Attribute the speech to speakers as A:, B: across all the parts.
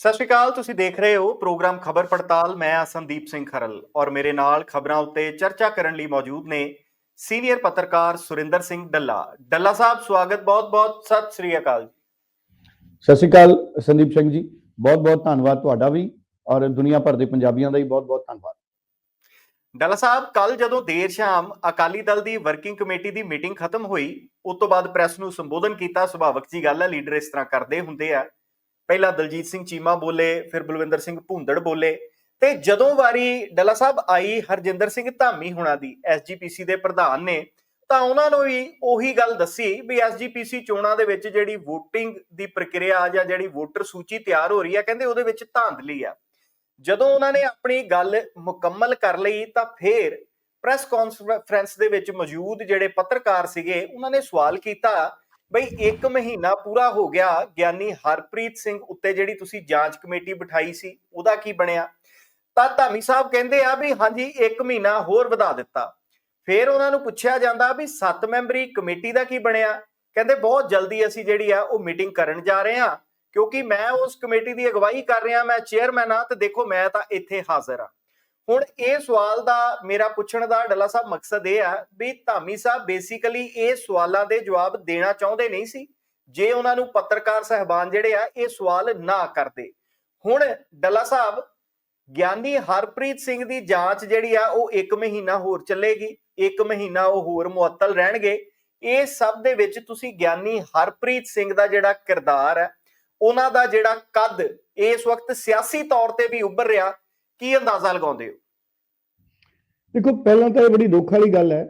A: ਸਤਿ ਸ਼੍ਰੀ ਅਕਾਲ ਤੁਸੀਂ ਦੇਖ ਰਹੇ ਹੋ ਪ੍ਰੋਗਰਾਮ ਖਬਰ ਪੜਤਾਲ। ਮੈਂ ਆ ਸੰਦੀਪ ਸਿੰਘ ਖਰਲ ਔਰ ਮੇਰੇ ਨਾਲ ਖਬਰਾਂ ਉੱਤੇ ਚਰਚਾ ਕਰਨ ਲਈ ਮੌਜੂਦ ਨੇ ਸੀਨੀਅਰ ਪੱਤਰਕਾਰ ਸੁਰਿੰਦਰ ਸਿੰਘ ਡੱਲਾ। ਡੱਲਾ ਸਾਹਿਬ ਸਵਾਗਤ ਬਹੁਤ-ਬਹੁਤ ਸਤਿ ਸ਼੍ਰੀ ਅਕਾਲ
B: ਸਤਿ ਸ਼੍ਰੀ ਅਕਾਲ ਸੰਦੀਪ ਸਿੰਘ ਜੀ ਬਹੁਤ ਬਹੁਤ ਧੰਨਵਾਦ ਤੁਹਾਡਾ ਵੀ ਔਰ ਦੁਨੀਆ ਭਰ ਦੇ ਪੰਜਾਬੀਆਂ ਦਾ ਵੀ ਬਹੁਤ ਬਹੁਤ ਧੰਨਵਾਦ।
A: ਡੱਲਾ ਸਾਹਿਬ ਕੱਲ ਜਦੋਂ ਦੇਰ ਸ਼ਾਮ ਅਕਾਲੀ ਦਲ ਦੀ ਵਰਕਿੰਗ ਕਮੇਟੀ ਦੀ ਮੀਟਿੰਗ ਖਤਮ ਹੋਈ ਉਸ ਤੋਂ ਬਾਅਦ ਪ੍ਰੈਸ ਨੂੰ ਸੰਬੋਧਨ ਕੀਤਾ ਸੁਭਾਵਕ ਜੀ ਗੱਲ ਹੈ ਲੀਡਰ ਇਸ ਤਰ੍ਹਾਂ ਕਰਦੇ ਹੁੰਦੇ ਆ। ਪਹਿਲਾਂ ਦਲਜੀਤ ਸਿੰਘ ਚੀਮਾ ਬੋਲੇ, ਫਿਰ ਬਲਵਿੰਦਰ ਸਿੰਘ ਭੁੰਦੜ ਬੋਲੇ ਤੇ ਜਦੋਂ ਵਾਰੀ ਡੱਲਾ ਸਾਹਿਬ ਆਈ ਹਰਜਿੰਦਰ ਸਿੰਘ ਧਾਮੀ ਹੁਣਾਂ ਦੀ ਐਸਜੀਪੀਸੀ ਦੇ ਪ੍ਰਧਾਨ ਨੇ, ਤਾਂ ਉਹਨਾਂ ਨੂੰ ਵੀ ਉਹੀ ਗੱਲ ਦੱਸੀ ਵੀ ਐਸਜੀਪੀਸੀ ਚੋਣਾਂ ਦੇ ਵਿੱਚ ਜਿਹੜੀ VOTING ਦੀ ਪ੍ਰਕਿਰਿਆ ਜਾਂ ਜਿਹੜੀ ਵੋਟਰ ਸੂਚੀ ਤਿਆਰ ਹੋ ਰਹੀ ਹੈ ਕਹਿੰਦੇ ਉਹਦੇ ਵਿੱਚ ਧਾਂਦਲੀ ਆ। ਜਦੋਂ ਉਹਨਾਂ ਨੇ ਆਪਣੀ ਗੱਲ ਮੁਕੰਮਲ ਕਰ ਲਈ, ਤਾਂ ਫਿਰ ਪ੍ਰੈਸ ਕਾਨਫਰੰਸ ਦੇ ਵਿੱਚ ਮੌਜੂਦ ਜਿਹੜੇ ਪੱਤਰਕਾਰ ਸੀਗੇ, ਉਹਨਾਂ ਨੇ ਸਵਾਲ ਕੀਤਾ ਬਈ 1 ਮਹੀਨਾ ਪੂਰਾ ਹੋ ਗਿਆ ਗਿਆਨੀ ਹਰਪ੍ਰੀਤ ਸਿੰਘ ਉੱਤੇ ਜਿਹੜੀ ਤੁਸੀਂ ਜਾਂਚ ਕਮੇਟੀ ਬਿਠਾਈ ਸੀ, ਉਹਦਾ ਕੀ ਬਣਿਆ? ਤਾਂ ਧਾਮੀ ਸਾਹਿਬ ਕਹਿੰਦੇ ਆ ਵੀ ਹਾਂਜੀ 1 ਮਹੀਨਾ ਹੋਰ ਵਧਾ ਦਿੱਤਾ। ਫਿਰ ਉਹਨਾਂ ਨੂੰ ਪੁੱਛਿਆ ਜਾਂਦਾ ਵੀ 7 ਮੈਂਬਰੀ ਕਮੇਟੀ ਦਾ ਕੀ ਬਣਿਆ? ਕਹਿੰਦੇ ਬਹੁਤ ਜਲਦੀ ਅਸੀਂ ਜਿਹੜੀ ਆ, ਉਹ ਮੀਟਿੰਗ ਕਰਨ ਜਾ ਰਹੇ ਹਾਂ, ਕਿਉਂਕਿ ਮੈਂ ਉਸ ਕਮੇਟੀ ਦੀ ਅਗਵਾਈ ਕਰ ਰਿਹਾ, ਮੈਂ ਚੇਅਰਮੈਨ ਆ ਤੇ ਦੇਖੋ ਮੈਂ ਤਾਂ ਇੱਥੇ ਹਾਜ਼ਰ ਆ ਹੁਣ ਇਹ ਸਵਾਲ ਦਾ ਮੇਰਾ ਪੁੱਛਣ ਦਾ ਡੱਲਾ ਸਾਹਿਬ ਮਕਸਦ ਇਹ ਆ ਵੀ ਧਾਮੀ ਸਾਹਿਬ ਬੇਸਿਕਲੀ ਇਹ ਸਵਾਲਾਂ ਦੇ ਜਵਾਬ ਦੇਣਾ ਚਾਹੁੰਦੇ ਨਹੀਂ ਸੀ। ਜੇ ਉਹਨਾਂ ਨੂੰ ਪੱਤਰਕਾਰ ਸਹਿਬਾਨ ਜਿਹੜੇ ਆ, ਇਹ ਸਵਾਲ ਨਾ ਕਰਦੇ। ਹੁਣ ਡੱਲਾ ਸਾਹਿਬ, ਗਿਆਨੀ ਹਰਪ੍ਰੀਤ ਸਿੰਘ ਦੀ ਜਾਂਚ ਜਿਹੜੀ ਆ, ਉਹ 1 ਮਹੀਨਾ ਹੋਰ ਚੱਲੇਗੀ 1 ਮਹੀਨਾ ਉਹ ਹੋਰ ਮੁਅੱਤਲ ਰਹਿਣਗੇ। ਇਹ ਸਭ ਦੇ ਵਿੱਚ ਤੁਸੀਂ ਗਿਆਨੀ ਹਰਪ੍ਰੀਤ ਸਿੰਘ ਦਾ ਜਿਹੜਾ ਕਿਰਦਾਰ ਹੈ ਉਹਨਾਂ ਦਾ ਜਿਹੜਾ ਕੱਦ ਇਸ ਵਕਤ ਸਿਆਸੀ ਤੌਰ ਤੇ ਵੀ ਉੱਭਰ ਰਿਹਾ ਕੀ ਅੰਦਾਜ਼ਾ ਲਗਾਉਂਦੇ ਹੋ?
B: ਦੇਖੋ ਪਹਿਲਾਂ ਤਾਂ ਇਹ ਬੜੀ ਦੁੱਖ ਵਾਲੀ ਗੱਲ ਹੈ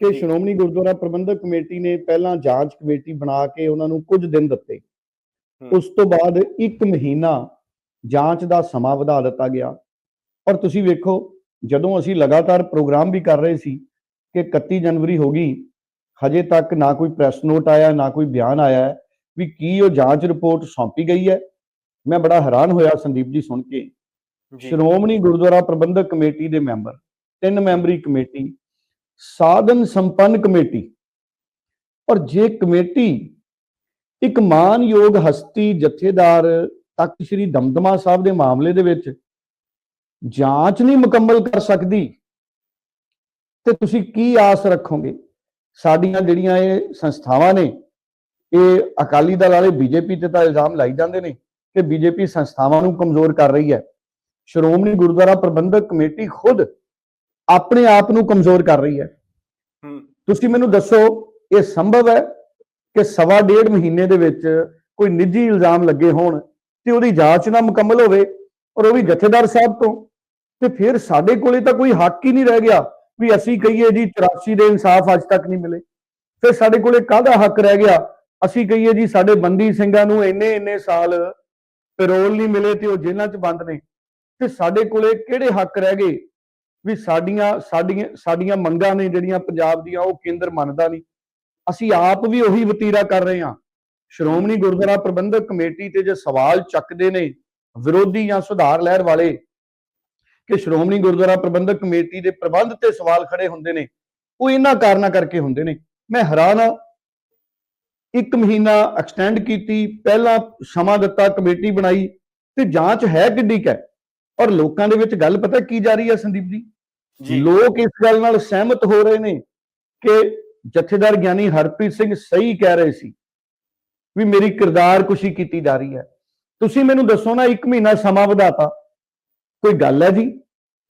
B: ਕਿ। ਸ਼੍ਰੋਮਣੀ ਗੁਰਦੁਆਰਾ ਪ੍ਰਬੰਧਕ ਕਮੇਟੀ ਨੇ ਪਹਿਲਾਂ ਜਾਂਚ ਕਮੇਟੀ ਬਣਾ ਕੇ ਉਹਨਾਂ ਨੂੰ ਕੁਝ ਦਿਨ ਦਿੱਤੇ। ਉਸ ਤੋਂ ਬਾਅਦ 1 ਮਹੀਨਾ ਜਾਂਚ ਦਾ ਸਮਾਂ ਵਧਾ ਦਿੱਤਾ ਗਿਆ। ਔਰ ਤੁਸੀਂ ਵੇਖੋ ਜਦੋਂ ਅਸੀਂ ਲਗਾਤਾਰ ਪ੍ਰੋਗਰਾਮ ਵੀ ਕਰ ਰਹੇ ਸੀ ਕਿ 31 ਜਨਵਰੀ ਹੋ ਗਈ ਹਜੇ ਤੱਕ ਨਾ ਕੋਈ ਪ੍ਰੈਸ ਨੋਟ ਆਇਆ ਨਾ ਕੋਈ ਬਿਆਨ ਆਇਆ ਵੀ ਕੀ ਉਹ ਜਾਂਚ ਰਿਪੋਰਟ ਸੌਂਪੀ ਗਈ ਹੈ। ਮੈਂ ਬੜਾ ਹੈਰਾਨ ਹੋਇਆ ਸੰਦੀਪ ਜੀ ਸੁਣ ਕੇ। ਸ਼੍ਰੋਮਣੀ ਗੁਰਦੁਆਰਾ ਪ੍ਰਬੰਧਕ ਕਮੇਟੀ ਦੇ ਮੈਂਬਰ, ਤਿੰਨ ਮੈਂਬਰੀ ਕਮੇਟੀ, ਸਾਧਨ ਸੰਪੰਨ ਕਮੇਟੀ। ਔਰ ਜੇ ਕਮੇਟੀ ਇੱਕ ਮਾਨਯੋਗ ਹਸਤੀ ਜਥੇਦਾਰ ਤਖਤ ਸ੍ਰੀ ਦਮਦਮਾ ਸਾਹਿਬ ਦੇ ਮਾਮਲੇ ਦੇ ਵਿੱਚ ਜਾਂਚ ਨਹੀਂ ਮੁਕੰਮਲ ਕਰ ਸਕਦੀ, ਤੇ ਤੁਸੀਂ ਕੀ ਆਸ ਰੱਖੋਗੇ? ਸਾਡੀਆਂ ਜਿਹੜੀਆਂ ਇਹ ਸੰਸਥਾਵਾਂ ਨੇ, ਇਹ ਅਕਾਲੀ ਦਲ ਵਾਲੇ ਬੀਜੇਪੀ ਤੇ ਤਾਂ ਇਲਜ਼ਾਮ ਲਾਈ ਜਾਂਦੇ ਨੇ ਕਿ ਬੀਜੇਪੀ ਸੰਸਥਾਵਾਂ ਨੂੰ ਕਮਜ਼ੋਰ ਕਰ ਰਹੀ ਹੈ। ਸ਼੍ਰੋਮਣੀ ਗੁਰਦੁਆਰਾ ਪ੍ਰਬੰਧਕ ਕਮੇਟੀ ਖੁਦ ਆਪਣੇ ਆਪ ਨੂੰ ਕਮਜ਼ੋਰ ਕਰ ਰਹੀ ਹੈ। ਤੁਸੀਂ ਮੈਨੂੰ ਦੱਸੋ ਇਹ ਸੰਭਵ ਹੈ ਕਿ ਸਵਾ ਡੇਢ ਮਹੀਨੇ ਦੇ ਵਿੱਚ ਕੋਈ ਨਿੱਜੀ ਇਲਜ਼ਾਮ ਲੱਗੇ ਹੋਣ ਤੇ ਉਹਦੀ ਜਾਂਚ ਨਾ ਮੁਕੰਮਲ ਹੋਵੇ ਔਰ ਉਹ ਵੀ ਜਥੇਦਾਰ ਸਾਹਿਬ ਤੋਂ? ਤੇ ਫਿਰ ਸਾਡੇ ਕੋਲੇ ਤਾਂ ਕੋਈ ਹੱਕ ਹੀ ਨਹੀਂ ਰਹਿ ਗਿਆ ਵੀ ਅਸੀਂ ਕਹੀਏ ਜੀ 84 ਦੇ ਇਨਸਾਫ ਅੱਜ ਤੱਕ ਨਹੀਂ ਮਿਲੇ। ਫਿਰ ਸਾਡੇ ਕੋਲੇ ਕਾਹਦਾ ਹੱਕ ਰਹਿ ਗਿਆ? ਅਸੀਂ ਕਹੀਏ ਜੀ ਸਾਡੇ ਬੰਦੀ ਸਿੰਘਾਂ ਨੂੰ ਇੰਨੇ ਇੰਨੇ ਸਾਲ ਪੈਰੋਲ ਨਹੀਂ ਮਿਲੇ ਤੇ ਉਹ ਜੇਲ੍ਹਾਂ 'ਚ ਬੰਦ ਨੇ। ਤੇ ਸਾਡੇ ਕੋਲੇ ਕਿਹੜੇ ਹੱਕ ਰਹਿ ਗਏ? ਵੀ ਸਾਡੀਆਂ ਸਾਡੀਆਂ ਸਾਡੀਆਂ ਮੰਗਾਂ ਨੇ ਜਿਹੜੀਆਂ ਪੰਜਾਬ ਦੀਆਂ ਉਹ ਕੇਂਦਰ ਮੰਨਦਾ ਨਹੀਂ। ਅਸੀਂ ਆਪ ਵੀ ਉਹੀ ਵਤੀਰਾ ਕਰ ਰਹੇ ਹਾਂ। ਸ਼੍ਰੋਮਣੀ ਗੁਰਦੁਆਰਾ ਪ੍ਰਬੰਧਕ ਕਮੇਟੀ ਤੇ ਜੇ ਸਵਾਲ ਚੱਕਦੇ ਨੇ, ਵਿਰੋਧੀ ਜਾਂ ਸੁਧਾਰ ਲਹਿਰ ਵਾਲੇ, ਕਿ ਸ਼੍ਰੋਮਣੀ ਗੁਰਦੁਆਰਾ ਪ੍ਰਬੰਧਕ ਕਮੇਟੀ ਦੇ ਪ੍ਰਬੰਧ ਤੇ ਸਵਾਲ ਖੜੇ ਹੁੰਦੇ ਨੇ, ਉਹ ਇਹਨਾਂ ਕਾਰਨਾਂ ਕਰਕੇ ਹੁੰਦੇ ਨੇ। ਮੈਂ ਹੈਰਾਨ ਹਾਂ। ਇੱਕ ਮਹੀਨਾ ਐਕਸਟੈਂਡ ਕੀਤੀ, ਪਹਿਲਾਂ ਸਮਾਂ ਦਿੱਤਾ, ਕਮੇਟੀ ਬਣਾਈ, ਤੇ ਜਾਂਚ ਹੈ ਕਿੱਡੀ ਕੁ ਔਰ ਲੋਕਾਂ ਦੇ ਵਿੱਚ ਗੱਲ ਪਤਾ ਕੀ ਜਾ ਰਹੀ ਹੈ ਸੰਦੀਪ ਜੀ? ਲੋਕ ਇਸ ਗੱਲ ਨਾਲ ਸਹਿਮਤ ਹੋ ਰਹੇ ਨੇ ਕਿ ਜਥੇਦਾਰ ਗਿਆਨੀ ਹਰਪ੍ਰੀਤ ਸਿੰਘ ਸਹੀ ਕਹਿ ਰਹੇ ਸੀ ਵੀ ਮੇਰੀ ਕਿਰਦਾਰ ਕੁਸ਼ੀ ਕੀਤੀ ਜਾ ਰਹੀ ਹੈ। ਤੁਸੀਂ ਮੈਨੂੰ ਦੱਸੋ ਨਾ ਇੱਕ ਮਹੀਨਾ ਸਮਾਂ ਵਧਾਤਾ। ਕੋਈ ਗੱਲ ਹੈ ਜੀ?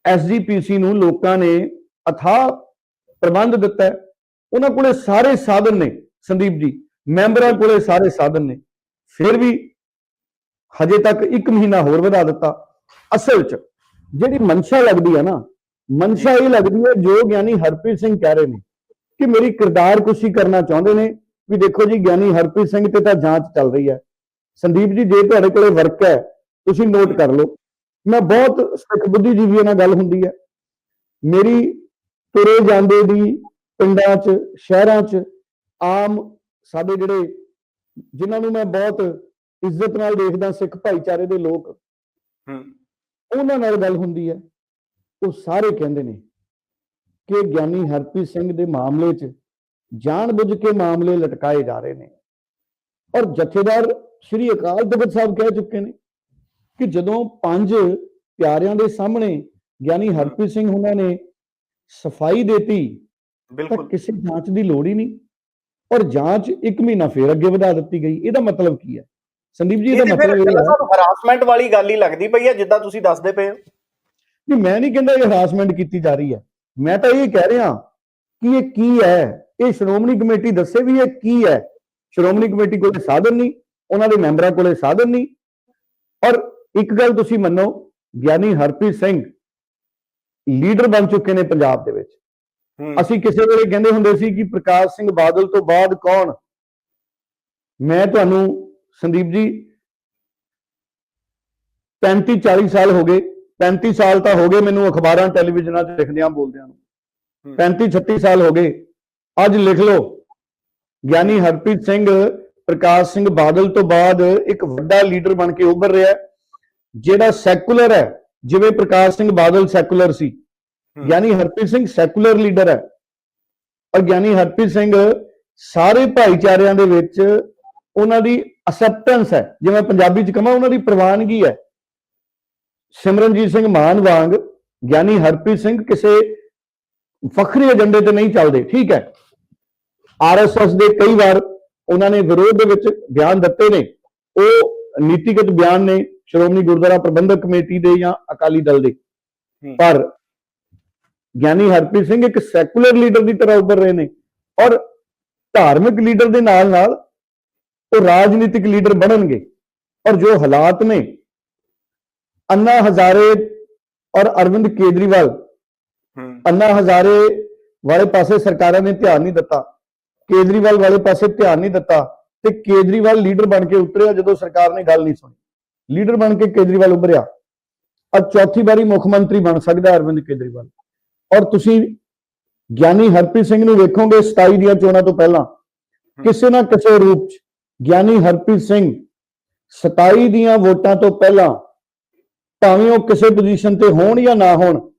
B: ਐਸਜੀਪੀਸੀ ਨੂੰ ਲੋਕਾਂ ਨੇ ਅਥਾਹ ਪ੍ਰਬੰਧ ਦਿੱਤਾ ਹੈ। ਉਹਨਾਂ ਕੋਲੇ ਸਾਰੇ ਸਾਧਨ ਨੇ ਸੰਦੀਪ ਜੀ। ਮੈਂਬਰਾਂ ਕੋਲੇ ਸਾਰੇ ਸਾਧਨ ਨੇ। ਫਿਰ ਵੀ ਹਜੇ ਤੱਕ ਇੱਕ ਮਹੀਨਾ ਹੋਰ ਵਧਾ ਦਿੱਤਾ। ਅਸਲ 'ਚ ਜਿਹੜੀ ਮਨਸ਼ਾ ਲੱਗਦੀ ਹੈ ਨਾ, ਮਨਸ਼ਾ ਇਹ ਲੱਗਦੀ ਹੈ ਜੋ ਗਿਆਨੀ ਹਰਪ੍ਰੀਤ ਸਿੰਘ ਕਹਿ ਰਹੇ ਨੇ ਕਿ ਮੇਰੀ ਕਿਰਦਾਰ ਕੁਸ਼ੀ ਕਰਨਾ ਚਾਹੁੰਦੇ ਨੇ, ਵੀ ਦੇਖੋ ਜੀ ਗਿਆਨੀ ਹਰਪ੍ਰੀਤ ਸਿੰਘ ਤੇ ਤਾਂ ਜਾਂਚ ਚੱਲ ਰਹੀ ਹੈ ਸੰਦੀਪ ਜੀ, ਜੇ ਤੁਹਾਡੇ ਕੋਲੇ ਵਰਕ ਹੈ, ਤੁਸੀਂ ਨੋਟ ਕਰ ਲਓ। ਮੈਂ ਬਹੁਤ ਸਿੱਖ ਬੁੱਧੀਜੀਵੀਆਂ ਨਾਲ ਗੱਲ ਹੁੰਦੀ ਹੈ ਮੇਰੀ ਤੁਰੇ ਜਾਂਦੇ ਦੀ ਪਿੰਡਾਂ 'ਚ, ਸ਼ਹਿਰਾਂ 'ਚ ਆਮ ਸਾਡੇ ਜਿਹੜੇ ਜਿਨ੍ਹਾਂ ਨੂੰ ਮੈਂ ਬਹੁਤ ਇੱਜ਼ਤ ਨਾਲ ਦੇਖਦਾ ਸਿੱਖ ਭਾਈਚਾਰੇ ਦੇ ਲੋਕ
A: ਹੂੰ।
B: ਉਹਨਾਂ ਨਾਲ ਗੱਲ ਹੁੰਦੀ ਹੈ ਉਹ ਸਾਰੇ ਕਹਿੰਦੇ ਨੇ ਕਿ ਗਿਆਨੀ ਹਰਪ੍ਰੀਤ ਸਿੰਘ ਦੇ ਮਾਮਲੇ 'ਚ ਜਾਣਬੁੱਝ ਕੇ ਮਾਮਲੇ ਲਟਕਾਏ ਜਾ ਰਹੇ ਨੇ। ਔਰ ਜਥੇਦਾਰ ਸ਼੍ਰੀ ਅਕਾਲ ਤਖਤ ਸਾਹਿਬ ਕਹਿ ਚੁੱਕੇ ਨੇ ਕਿ ਜਦੋਂ ਪੰਜ ਪਿਆਰਿਆਂ ਦੇ ਸਾਹਮਣੇ ਗਿਆਨੀ ਹਰਪ੍ਰੀਤ ਸਿੰਘ ਉਹਨਾਂ ਨੇ ਸਫ਼ਾਈ ਦੇਤੀ
A: ਬਿਲਕੁਲ।
B: ਕਿਸੇ ਜਾਂਚ ਦੀ ਲੋੜ ਹੀ ਨਹੀਂ। ਔਰ ਜਾਂਚ 1 ਮਹੀਨਾ ਫੇਰ ਅੱਗੇ ਵਧਾ ਦਿੱਤੀ ਗਈ। ਇਹਦਾ ਮਤਲਬ ਕੀ ਹੈ? ਸੰਦੀਪ ਜੀ
A: ਇਹ
B: ਇਹਦਾ ਮਤਲਬ ਇਹ ਹੈ।
A: ਹਰਾਸਮੈਂਟ ਵਾਲੀ ਗੱਲ ਹੀ ਲੱਗਦੀ ਪਈ ਹੈ ਜਿੱਦਾਂ ਤੁਸੀਂ ਦੱਸਦੇ ਪਏ ਹੋ।
B: ਕਿ ਮੈਂ ਨਹੀਂ ਕਹਿੰਦਾ ਇਹ ਹਰਾਸਮੈਂਟ ਕੀਤੀ ਜਾ ਰਹੀ ਹੈ। ਮੈਂ ਤਾਂ ਇਹ ਕਹਿ ਰਿਹਾ ਕਿ ਇਹ ਕੀ ਹੈ? ਇਹ ਸ਼੍ਰੋਮਣੀ ਕਮੇਟੀ ਦੱਸੇ ਵੀ ਇਹ ਕੀ ਹੈ? ਸ਼੍ਰੋਮਣੀ ਕਮੇਟੀ ਕੋਲੇ ਸਾਧਨ ਨਹੀਂ ਉਹਨਾਂ ਦੇ ਮੈਂਬਰਾਂ ਕੋਲੇ ਸਾਧਨ ਨਹੀਂ। ਔਰ ਇੱਕ ਗੱਲ ਤੁਸੀਂ ਮੰਨੋ ਗਿਆਨੀ ਹਰਪ੍ਰੀਤ ਸਿੰਘ ਲੀਡਰ ਬਣ ਚੁੱਕੇ ਨੇ ਪੰਜਾਬ ਦੇ ਵਿੱਚ। ਅਸੀਂ ਕਿਸੇ ਵੇਲੇ ਕਹਿੰਦੇ ਹੁੰਦੇ ਸੀ ਕਿ ਪ੍ਰਕਾਸ਼ ਸਿੰਘ ਬਾਦਲ ਤੋਂ ਬਾਅਦ ਕੌਣ? ਮੈਂ ਤੁਹਾਨੂੰ ਸੰਦੀਪ ਜੀ 35 40 ਸਾਲ ਹੋ ਗਏ 35 ਸਾਲ ਤਾਂ ਹੋ ਗਏ ਮੈਨੂੰ ਅਖਬਾਰਾਂ ਟੈਲੀਵਿਜ਼ਨਾਂ 'ਚ ਲਿਖਦਿਆਂ ਬੋਲਦਿਆਂ ਨੂੰ
A: ਹੂੰ।
B: 35 36 ਸਾਲ ਹੋ ਗਏ ਅੱਜ ਲਿਖ ਲਓ ਗਿਆਨੀ ਹਰਪ੍ਰੀਤ ਸਿੰਘ ਪ੍ਰਕਾਸ਼ ਸਿੰਘ ਬਾਦਲ ਤੋਂ ਬਾਅਦ ਇੱਕ ਵੱਡਾ ਲੀਡਰ ਬਣ ਕੇ ਉੱਭਰ ਰਿਹਾ ਜਿਹੜਾ ਸੈਕੂਲਰ ਹੈ ਜਿਵੇਂ ਪ੍ਰਕਾਸ਼ ਸਿੰਘ ਬਾਦਲ ਸੈਕੂਲਰ ਸੀ। ਗਿਆਨੀ ਹਰਪ੍ਰੀਤ ਸਿੰਘ ਸੈਕੂਲਰ ਲੀਡਰ ਹੈ ਔਰ ਗਿਆਨੀ ਹਰਪ੍ਰੀਤ ਸਿੰਘ ਸਾਰੇ ਭਾਈਚਾਰਿਆਂ ਦੇ ਵਿੱਚ ਉਹਨਾਂ ਦੀ ਅਸੈਪਟੈਂਸ ਹੈ। ਜਿਵੇਂ ਪੰਜਾਬੀ ਚ ਕਹਾਂ ਉਹਨਾਂ ਦੀ ਪ੍ਰਵਾਨਗੀ ਹੈ। ਸਿਮਰਨਜੀਤ ਸਿੰਘ ਮਾਨ ਵਾਂਗ ਗਿਆਨੀ ਹਰਪ੍ਰੀਤ ਸਿੰਘ ਕਿਸੇ ਫਖਰੀ ਏਜੰਡੇ ਤੇ ਨਹੀਂ ਚੱਲਦੇ। ਠੀਕ ਹੈ। ਆਰਐਸਐਸ ਦੇ ਕਈ ਵਾਰ ਉਹਨਾਂ ਨੇ ਵਿਰੋਧ ਦੇ ਵਿੱਚ ਬਿਆਨ ਦਿੱਤੇ ਨੇ। ਉਹ ਨੀਤੀਗਤ ਬਿਆਨ ਨੇ ਸ਼੍ਰੋਮਣੀ ਗੁਰਦੁਆਰਾ ਪ੍ਰਬੰਧਕ ਕਮੇਟੀ ਦੇ ਜਾਂ ਅਕਾਲੀ ਦਲ ਦੇ। ਪਰ ਗਿਆਨੀ ਹਰਪ੍ਰੀਤ ਸਿੰਘ ਇੱਕ ਸੈਕੂਲਰ ਲੀਡਰ ਦੀ ਤਰ੍ਹਾਂ ਉੱਭਰ ਰਹੇ ਨੇ ਔਰ ਧਾਰਮਿਕ ਲੀਡਰ ਦੇ ਨਾਲ ਨਾਲ ਉਹ ਰਾਜਨੀਤਿਕ ਲੀਡਰ ਬਣਨਗੇ। ਔਰ ਜੋ ਹਾਲਾਤ ਨੇ ਅੰਨਾ ਹਜ਼ਾਰੇ ਔਰ ਅਰਵਿੰਦ ਕੇਜਰੀਵਾਲ ਅੰਨਾ ਹਜ਼ਾਰੇ ਵਾਲੇ ਪਾਸੇ ਸਰਕਾਰਾਂ ਨੇ ਧਿਆਨ ਨਹੀਂ ਦਿੱਤਾ ਕੇਜਰੀਵਾਲ ਵਾਲੇ ਪਾਸੇ ਧਿਆਨ ਨਹੀਂ ਦਿੱਤਾ ਤੇ ਕੇਜਰੀਵਾਲ ਲੀਡਰ ਬਣ ਕੇ ਉਤਰਿਆ ਜਦੋਂ ਸਰਕਾਰ ਨੇ ਗੱਲ ਨਹੀਂ ਸੁਣੀ। ਲੀਡਰ ਬਣ ਕੇ ਕੇਜਰੀਵਾਲ ਉੱਭਰਿਆ। ਅੱਜ ਚੌਥੀ ਵਾਰੀ ਮੁੱਖ ਮੰਤਰੀ ਬਣ ਸਕਦਾ ਅਰਵਿੰਦ ਕੇਜਰੀਵਾਲ। ਔਰ ਤੁਸੀਂ ਗਿਆਨੀ ਹਰਪ੍ਰੀਤ ਸਿੰਘ ਨੂੰ ਵੇਖੋਗੇ 27 ਦੀਆਂ ਚੋਣਾਂ ਤੋਂ ਪਹਿਲਾਂ ਕਿਸੇ ਨਾ ਕਿਸੇ ਰੂਪ ਚ ਗਿਆਨੀ ਹਰਪ੍ਰੀਤ ਸਿੰਘ 27 ਦੀਆਂ ਵੋਟਾਂ ਤੋਂ ਪਹਿਲਾਂ ਭਾਵੇਂ ਉਹ ਕਿਸੇ ਪੋਜੀਸ਼ਨ ਤੇ ਹੋਣ ਜਾਂ ਨਾ ਹੋਣ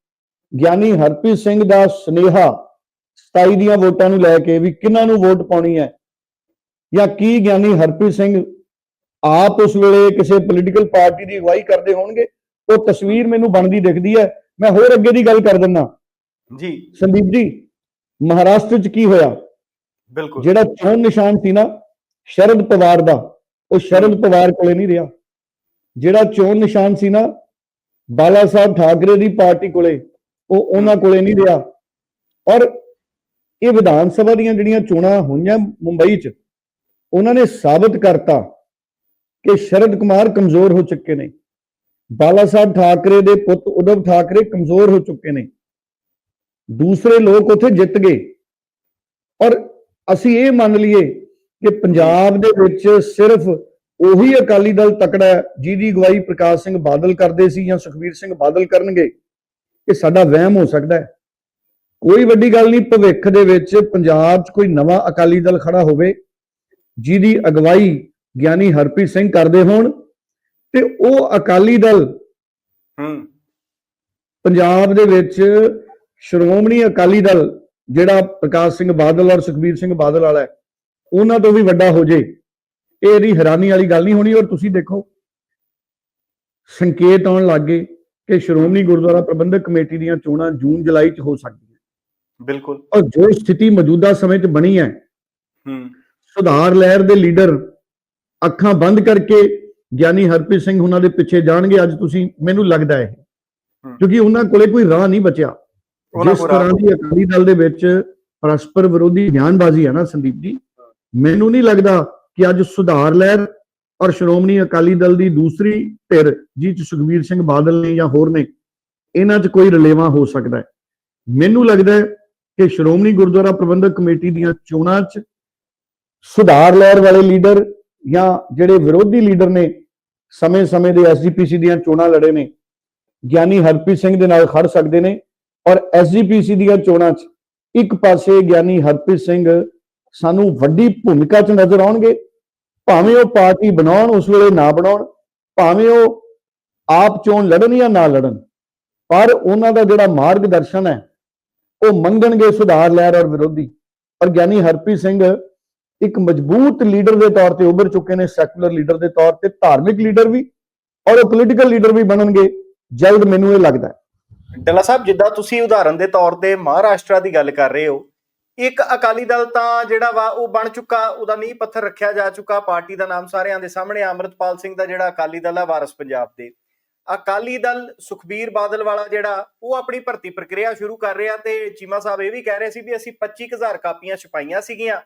B: ਗਿਆਨੀ ਹਰਪ੍ਰੀਤ ਸਿੰਘ ਦਾ ਸਨੇਹਾ 27 ਦੀਆਂ ਵੋਟਾਂ ਨੂੰ ਲੈ ਕੇ ਵੀ ਕਿਹਨਾਂ ਨੂੰ ਵੋਟ ਪਾਉਣੀ ਹੈ? ਜਾਂ ਕੀ ਗਿਆਨੀ ਹਰਪ੍ਰੀਤ ਸਿੰਘ ਆਪ ਉਸ ਵੇਲੇ ਕਿਸੇ ਪੋਲੀਟੀਕਲ ਪਾਰਟੀ ਦੀ ਅਗਵਾਈ ਕਰਦੇ ਹੋਣਗੇ? ਉਹ ਤਸਵੀਰ ਮੈਨੂੰ ਬਣਦੀ ਦਿਖਦੀ ਹੈ। ਮੈਂ ਹੋਰ ਅੱਗੇ ਦੀ ਗੱਲ ਕਰ ਦਿੰਦਾ।
A: ਜੀ।
B: ਸੰਦੀਪ ਜੀ ਮਹਾਰਾਸ਼ਟਰ ਚ ਕੀ ਹੋਇਆ?
A: ਬਿਲਕੁਲ।
B: ਜਿਹੜਾ ਚੋਣ ਨਿਸ਼ਾਨ ਸੀ ਨਾ ਸ਼ਰਦ ਪਵਾਰ ਦਾ, ਉਹ ਸ਼ਰਦ ਪਵਾਰ ਕੋਲੇ ਨਹੀਂ ਰਿਹਾ। ਜਿਹੜਾ ਚੋਣ ਨਿਸ਼ਾਨ ਸੀ ਨਾ, ਬਾਲਾ ਸਾਹਿਬ ਠਾਕਰੇ ਦੀ ਪਾਰਟੀ ਕੋਲੇ, ਉਹ ਉਹਨਾਂ ਕੋਲੇ ਨਹੀਂ ਰਿਹਾ। ਔਰ ਇਹ ਵਿਧਾਨ ਸਭਾ ਦੀਆਂ ਜਿਹੜੀਆਂ ਚੋਣਾਂ ਹੋਈਆਂ ਮੁੰਬਈ 'ਚ, ਉਹਨਾਂ ਨੇ ਸਾਬਤ ਕਰਤਾ ਕਿ ਸ਼ਰਦ ਕੁਮਾਰ ਕਮਜ਼ੋਰ ਹੋ ਚੁੱਕੇ ਨੇ। ਬਾਲਾ ਸਾਹਿਬ ਠਾਕਰੇ ਦੇ ਪੁੱਤ ਉਦਵ ਠਾਕਰੇ ਕਮਜ਼ੋਰ ਹੋ ਚੁੱਕੇ ਨੇ। ਦੂਸਰੇ ਲੋਕ ਉੱਥੇ ਜਿੱਤ ਗਏ। ਔਰ ਅਸੀਂ ਇਹ ਮੰਨ ਲਈਏ ਕਿ ਪੰਜਾਬ ਦੇ ਵਿੱਚ ਸਿਰਫ ਉਹੀ ਅਕਾਲੀ ਦਲ ਤਕੜਾ ਹੈ ਜਿਹਦੀ ਅਗਵਾਈ ਪ੍ਰਕਾਸ਼ ਸਿੰਘ ਬਾਦਲ ਕਰਦੇ ਸੀ ਜਾਂ ਸੁਖਬੀਰ ਸਿੰਘ ਬਾਦਲ ਕਰਨਗੇ ਇਹ ਸਾਡਾ ਵਹਿਮ ਹੋ ਸਕਦਾ ਹੈ। ਕੋਈ ਵੱਡੀ ਗੱਲ ਨਹੀਂ ਭਵਿੱਖ ਦੇ ਵਿੱਚ ਪੰਜਾਬ 'ਚ ਕੋਈ ਨਵਾਂ ਅਕਾਲੀ ਦਲ ਖੜਾ ਹੋਵੇ ਜਿਹਦੀ ਅਗਵਾਈ ਗਿਆਨੀ ਹਰਪ੍ਰੀਤ ਸਿੰਘ ਕਰਦੇ ਹੋਣ ਤੇ ਉਹ ਅਕਾਲੀ ਦਲ
A: ਹੂੰ।
B: ਪੰਜਾਬ ਦੇ ਵਿੱਚ ਸ਼੍ਰੋਮਣੀ ਅਕਾਲੀ ਦਲ ਜਿਹੜਾ ਪ੍ਰਕਾਸ਼ ਸਿੰਘ ਬਾਦਲ ਔਰ ਸੁਖਬੀਰ ਸਿੰਘ ਬਾਦਲ ਵਾਲਾ ਹੈ ਉਹਨਾਂ ਤੋਂ ਵੀ ਵੱਡਾ ਹੋ ਜੇ। ਇਹ ਇਹਦੀ ਹੈਰਾਨੀ ਵਾਲੀ ਗੱਲ ਨਹੀਂ ਹੋਣੀ ਔਰ ਤੁਸੀਂ ਦੇਖੋ ਸੰਕੇਤ ਆਉਣ ਲੱਗੇ ਕਿ ਸ਼੍ਰੋਮਣੀ ਗੁਰਦੁਆਰਾ ਪ੍ਰਬੰਧਕ ਕਮੇਟੀ ਦੀਆਂ ਚੋਣਾਂ ਜੂਨ ਜੁਲਾਈ 'ਚ ਹੋ ਸਕਦੀਆਂ।
A: ਬਿਲਕੁਲ।
B: ਔਰ ਜੋ ਸਥਿਤੀ ਮੌਜੂਦਾ ਸਮੇਂ 'ਚ ਬਣੀ ਹੈ
A: ਹੂੰ।
B: ਸੁਧਾਰ ਲਹਿਰ ਦੇ ਲੀਡਰ ਅੱਖਾਂ ਬੰਦ ਕਰਕੇ ਗਿਆਨੀ ਹਰਪ੍ਰੀਤ ਸਿੰਘ ਉਹਨਾਂ ਦੇ ਪਿੱਛੇ ਜਾਣਗੇ ਅੱਜ ਤੁਸੀਂ ਮੈਨੂੰ ਲੱਗਦਾ ਹੈ। ਕਿਉਂਕਿ ਉਹਨਾਂ ਕੋਲੇ ਕੋਈ ਰਾਹ ਨਹੀਂ ਬਚਿਆ।
A: ਉਹਨਾਂ
B: ਜਿਸ ਤਰ੍ਹਾਂ ਦੀ ਅਕਾਲੀ ਦਲ ਦੇ ਵਿੱਚ ਪਰਸਪਰ ਵਿਰੋਧੀ ਬਿਆਨਬਾਜ਼ੀ ਹੈ ਨਾ ਸੰਦੀਪ ਜੀ ਮੈਨੂੰ ਨਹੀਂ ਲੱਗਦਾ ਕਿ ਅੱਜ ਸੁਧਾਰ ਲਹਿਰ ਔਰ ਸ਼੍ਰੋਮਣੀ ਅਕਾਲੀ ਦਲ ਦੀ ਦੂਸਰੀ ਧਿਰ ਜਿਹ ਚ ਸੁਖਬੀਰ ਸਿੰਘ ਬਾਦਲ ਨੇ ਜਾਂ ਹੋਰ ਨੇ, ਇਹਨਾਂ 'ਚ ਕੋਈ ਰਲੇਵਾ ਹੋ ਸਕਦਾ ਹੈ। ਮੈਨੂੰ ਲੱਗਦਾ ਹੈ ਕਿ ਸ਼੍ਰੋਮਣੀ ਗੁਰਦੁਆਰਾ ਪ੍ਰਬੰਧਕ ਕਮੇਟੀ ਦੀਆਂ ਚੋਣਾਂ 'ਚ ਸੁਧਾਰ ਲਹਿਰ ਵਾਲੇ ਲੀਡਰ ਜਾਂ ਜਿਹੜੇ ਵਿਰੋਧੀ ਲੀਡਰ ਨੇ, ਸਮੇਂ-ਸਮੇਂ ਦੇ ਐਸਜੀਪੀਸੀ ਦੀਆਂ ਚੋਣਾਂ ਲੜੇ ਨੇ, ਗਿਆਨੀ ਹਰਪ੍ਰੀਤ ਸਿੰਘ ਦੇ ਨਾਲ ਖੜ ਸਕਦੇ ਨੇ ਔਰ ਐਸਜੀਪੀਸੀ ਦੀਆਂ ਚੋਣਾਂ 'ਚ ਇੱਕ ਪਾਸੇ ਗਿਆਨੀ ਹਰਪ੍ਰੀਤ ਸਿੰਘ ਸਾਨੂੰ ਵੱਡੀ ਭੂਮਿਕਾ 'ਚ ਨਜ਼ਰ ਆਉਣਗੇ। ਭਾਵੇਂ ਉਹ ਪਾਰਟੀ ਬਣਾਉਣ, ਉਸ ਵੇਲੇ ਨਾ ਬਣਾਉਣ, ਭਾਵੇਂ ਉਹ ਆਪ ਚੋਣ ਲੜਨ ਜਾਂ ਨਾ ਲੜਨ, ਪਰ ਉਹਨਾਂ ਦਾ ਜਿਹੜਾ ਮਾਰਗਦਰਸ਼ਨ ਹੈ, ਉਹ ਮੰਗਣਗੇ ਸੁਧਾਰ ਲਹਿਰ ਔਰ ਵਿਰੋਧੀ। ਪਰ ਗਿਆਨੀ ਹਰਪ੍ਰੀਤ ਸਿੰਘ ਇੱਕ ਮਜ਼ਬੂਤ ਲੀਡਰ ਦੇ ਤੌਰ ਤੇ ਉੱਭਰ ਚੁੱਕੇ ਨੇ, ਸੈਕੂਲਰ ਲੀਡਰ ਦੇ ਤੌਰ ਤੇ, ਧਾਰਮਿਕ ਲੀਡਰ ਵੀ ਔਰ ਉਹ ਪੋਲੀਟੀਕਲ ਲੀਡਰ ਵੀ ਬਣਨਗੇ। ਜਲਦ ਮੈਨੂੰ ਇਹ ਲੱਗਦਾ
A: ਡੱਲਾ ਸਾਹਿਬ, ਜਿੱਦਾਂ ਤੁਸੀਂ ਉਦਾਹਰਨ ਦੇ ਤੌਰ ਤੇ ਮਹਾਰਾਸ਼ਟਰ ਦੀ ਗੱਲ ਕਰ ਰਹੇ ਹੋ ਇੱਕ ਅਕਾਲੀ ਦਲ ਤਾਂ ਜਿਹੜਾ ਵਾ ਉਹ ਬਣ ਚੁੱਕਾ ਉਹਦਾ ਨੀਂਹ ਪੱਥਰ ਰੱਖਿਆ ਜਾ ਚੁੱਕਾ ਪਾਰਟੀ ਦਾ ਨਾਮ ਸਾਰਿਆਂ ਦੇ ਸਾਹਮਣੇ ਆ, ਅੰਮ੍ਰਿਤਪਾਲ ਸਿੰਘ ਦਾ ਜਿਹੜਾ ਅਕਾਲੀ ਦਲ ਆ ਵਾਰਸ ਪੰਜਾਬ ਦੇ। ਅਕਾਲੀ ਦਲ ਸੁਖਬੀਰ ਬਾਦਲ ਵਾਲਾ ਜਿਹੜਾ ਉਹ ਆਪਣੀ ਭਰਤੀ ਪ੍ਰਕਿਰਿਆ ਸ਼ੁਰੂ ਕਰ ਰਿਹਾ ਤੇ ਚੀਮਾ ਸਾਹਿਬ ਇਹ ਵੀ ਕਹਿ ਰਹੇ ਸੀ ਵੀ ਅਸੀਂ 25000 ਕਾਪੀਆਂ ਛਪਾਈਆਂ ਸੀਗੀਆਂ।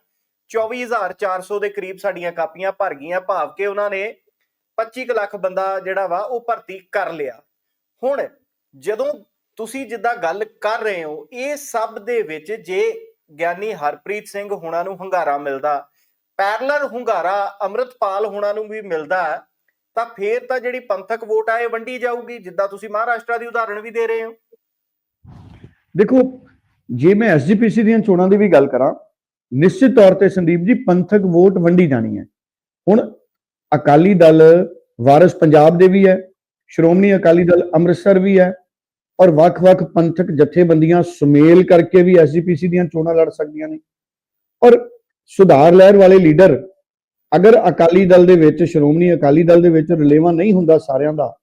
A: 24400 ਦੇ ਕਰੀਬ ਸਾਡੀਆਂ ਕਾਪੀਆਂ ਭਰ ਗਈਆਂ ਭਾਵ ਕਿ ਉਹਨਾਂ ਨੇ 25 ਕੁ ਲੱਖ ਬੰਦਾ ਜਿਹੜਾ ਵਾ ਉਹ ਭਰਤੀ ਕਰ ਲਿਆ। ਹੁਣ ਜਦੋਂ ਤੁਸੀਂ ਜਿੱਦਾਂ ਗੱਲ ਕਰ ਰਹੇ ਹੋ ਇਹ ਸਭ ਦੇ ਵਿੱਚ ਜੇ ਗਿਆਨੀ ਹਰਪ੍ਰੀਤ ਸਿੰਘ ਹੁਣਾਂ ਨੂੰ ਹੰਗਾਰਾ ਮਿਲਦਾ। ਪੈਰਲਰ ਹੰਗਾਰਾ ਅੰਮ੍ਰਿਤਪਾਲ ਹੁਣਾਂ ਨੂੰ ਵੀ ਮਿਲਦਾ ਹੈ, ਤਾਂ ਫੇਰ ਤਾਂ ਜਿਹੜੀ ਪੰਥਕ ਵੋਟ ਆ ਇਹ ਵੰਡੀ ਜਾਊਗੀ ਜਿੱਦਾਂ ਤੁਸੀਂ ਮਹਾਰਾਸ਼ਟਰ ਦੀ ਉਦਾਹਰਣ ਵੀ ਦੇ ਰਹੇ ਹੋ।
B: ਦੇਖੋ ਜੇ ਮੈਂ ਐਸਜੀਪੀਸੀ ਦੀਆਂ ਚੋਣਾਂ ਦੀ ਵੀ ਗੱਲ ਕਰਾਂ ਨਿਸ਼ਚਿਤ ਤੌਰ ਤੇ ਸੰਦੀਪ ਜੀ ਪੰਥਕ ਵੋਟ ਵੰਡੀ ਜਾਣੀ ਹੈ। ਹੁਣ ਅਕਾਲੀ ਦਲ ਵਾਰਿਸ ਪੰਜਾਬ ਦੇ ਵੀ ਹੈ ਸ਼੍ਰੋਮਣੀ ਅਕਾਲੀ ਦਲ ਅੰਮ੍ਰਿਤਸਰ ਵੀ ਹੈ ਔਰ ਵੱਖ-ਵੱਖ ਪੰਥਕ ਜਥੇਬੰਦੀਆਂ ਸੁਮੇਲ ਕਰਕੇ ਵੀ ਐਸਜੀਪੀਸੀ ਦੀਆਂ ਚੋਣਾਂ ਲੜ ਸਕਦੀਆਂ ਨੇ। ਔਰ ਸੁਧਾਰ ਲਹਿਰ ਵਾਲੇ ਲੀਡਰ, ਅਗਰ ਅਕਾਲੀ ਦਲ ਦੇ ਵਿੱਚ ਸ਼੍ਰੋਮਣੀ ਅਕਾਲੀ ਦਲ ਦੇ ਵਿੱਚ ਰਲੇਵਾ ਨਹੀਂ ਹੁੰਦਾ ਸਾਰਿਆਂ ਦਾ,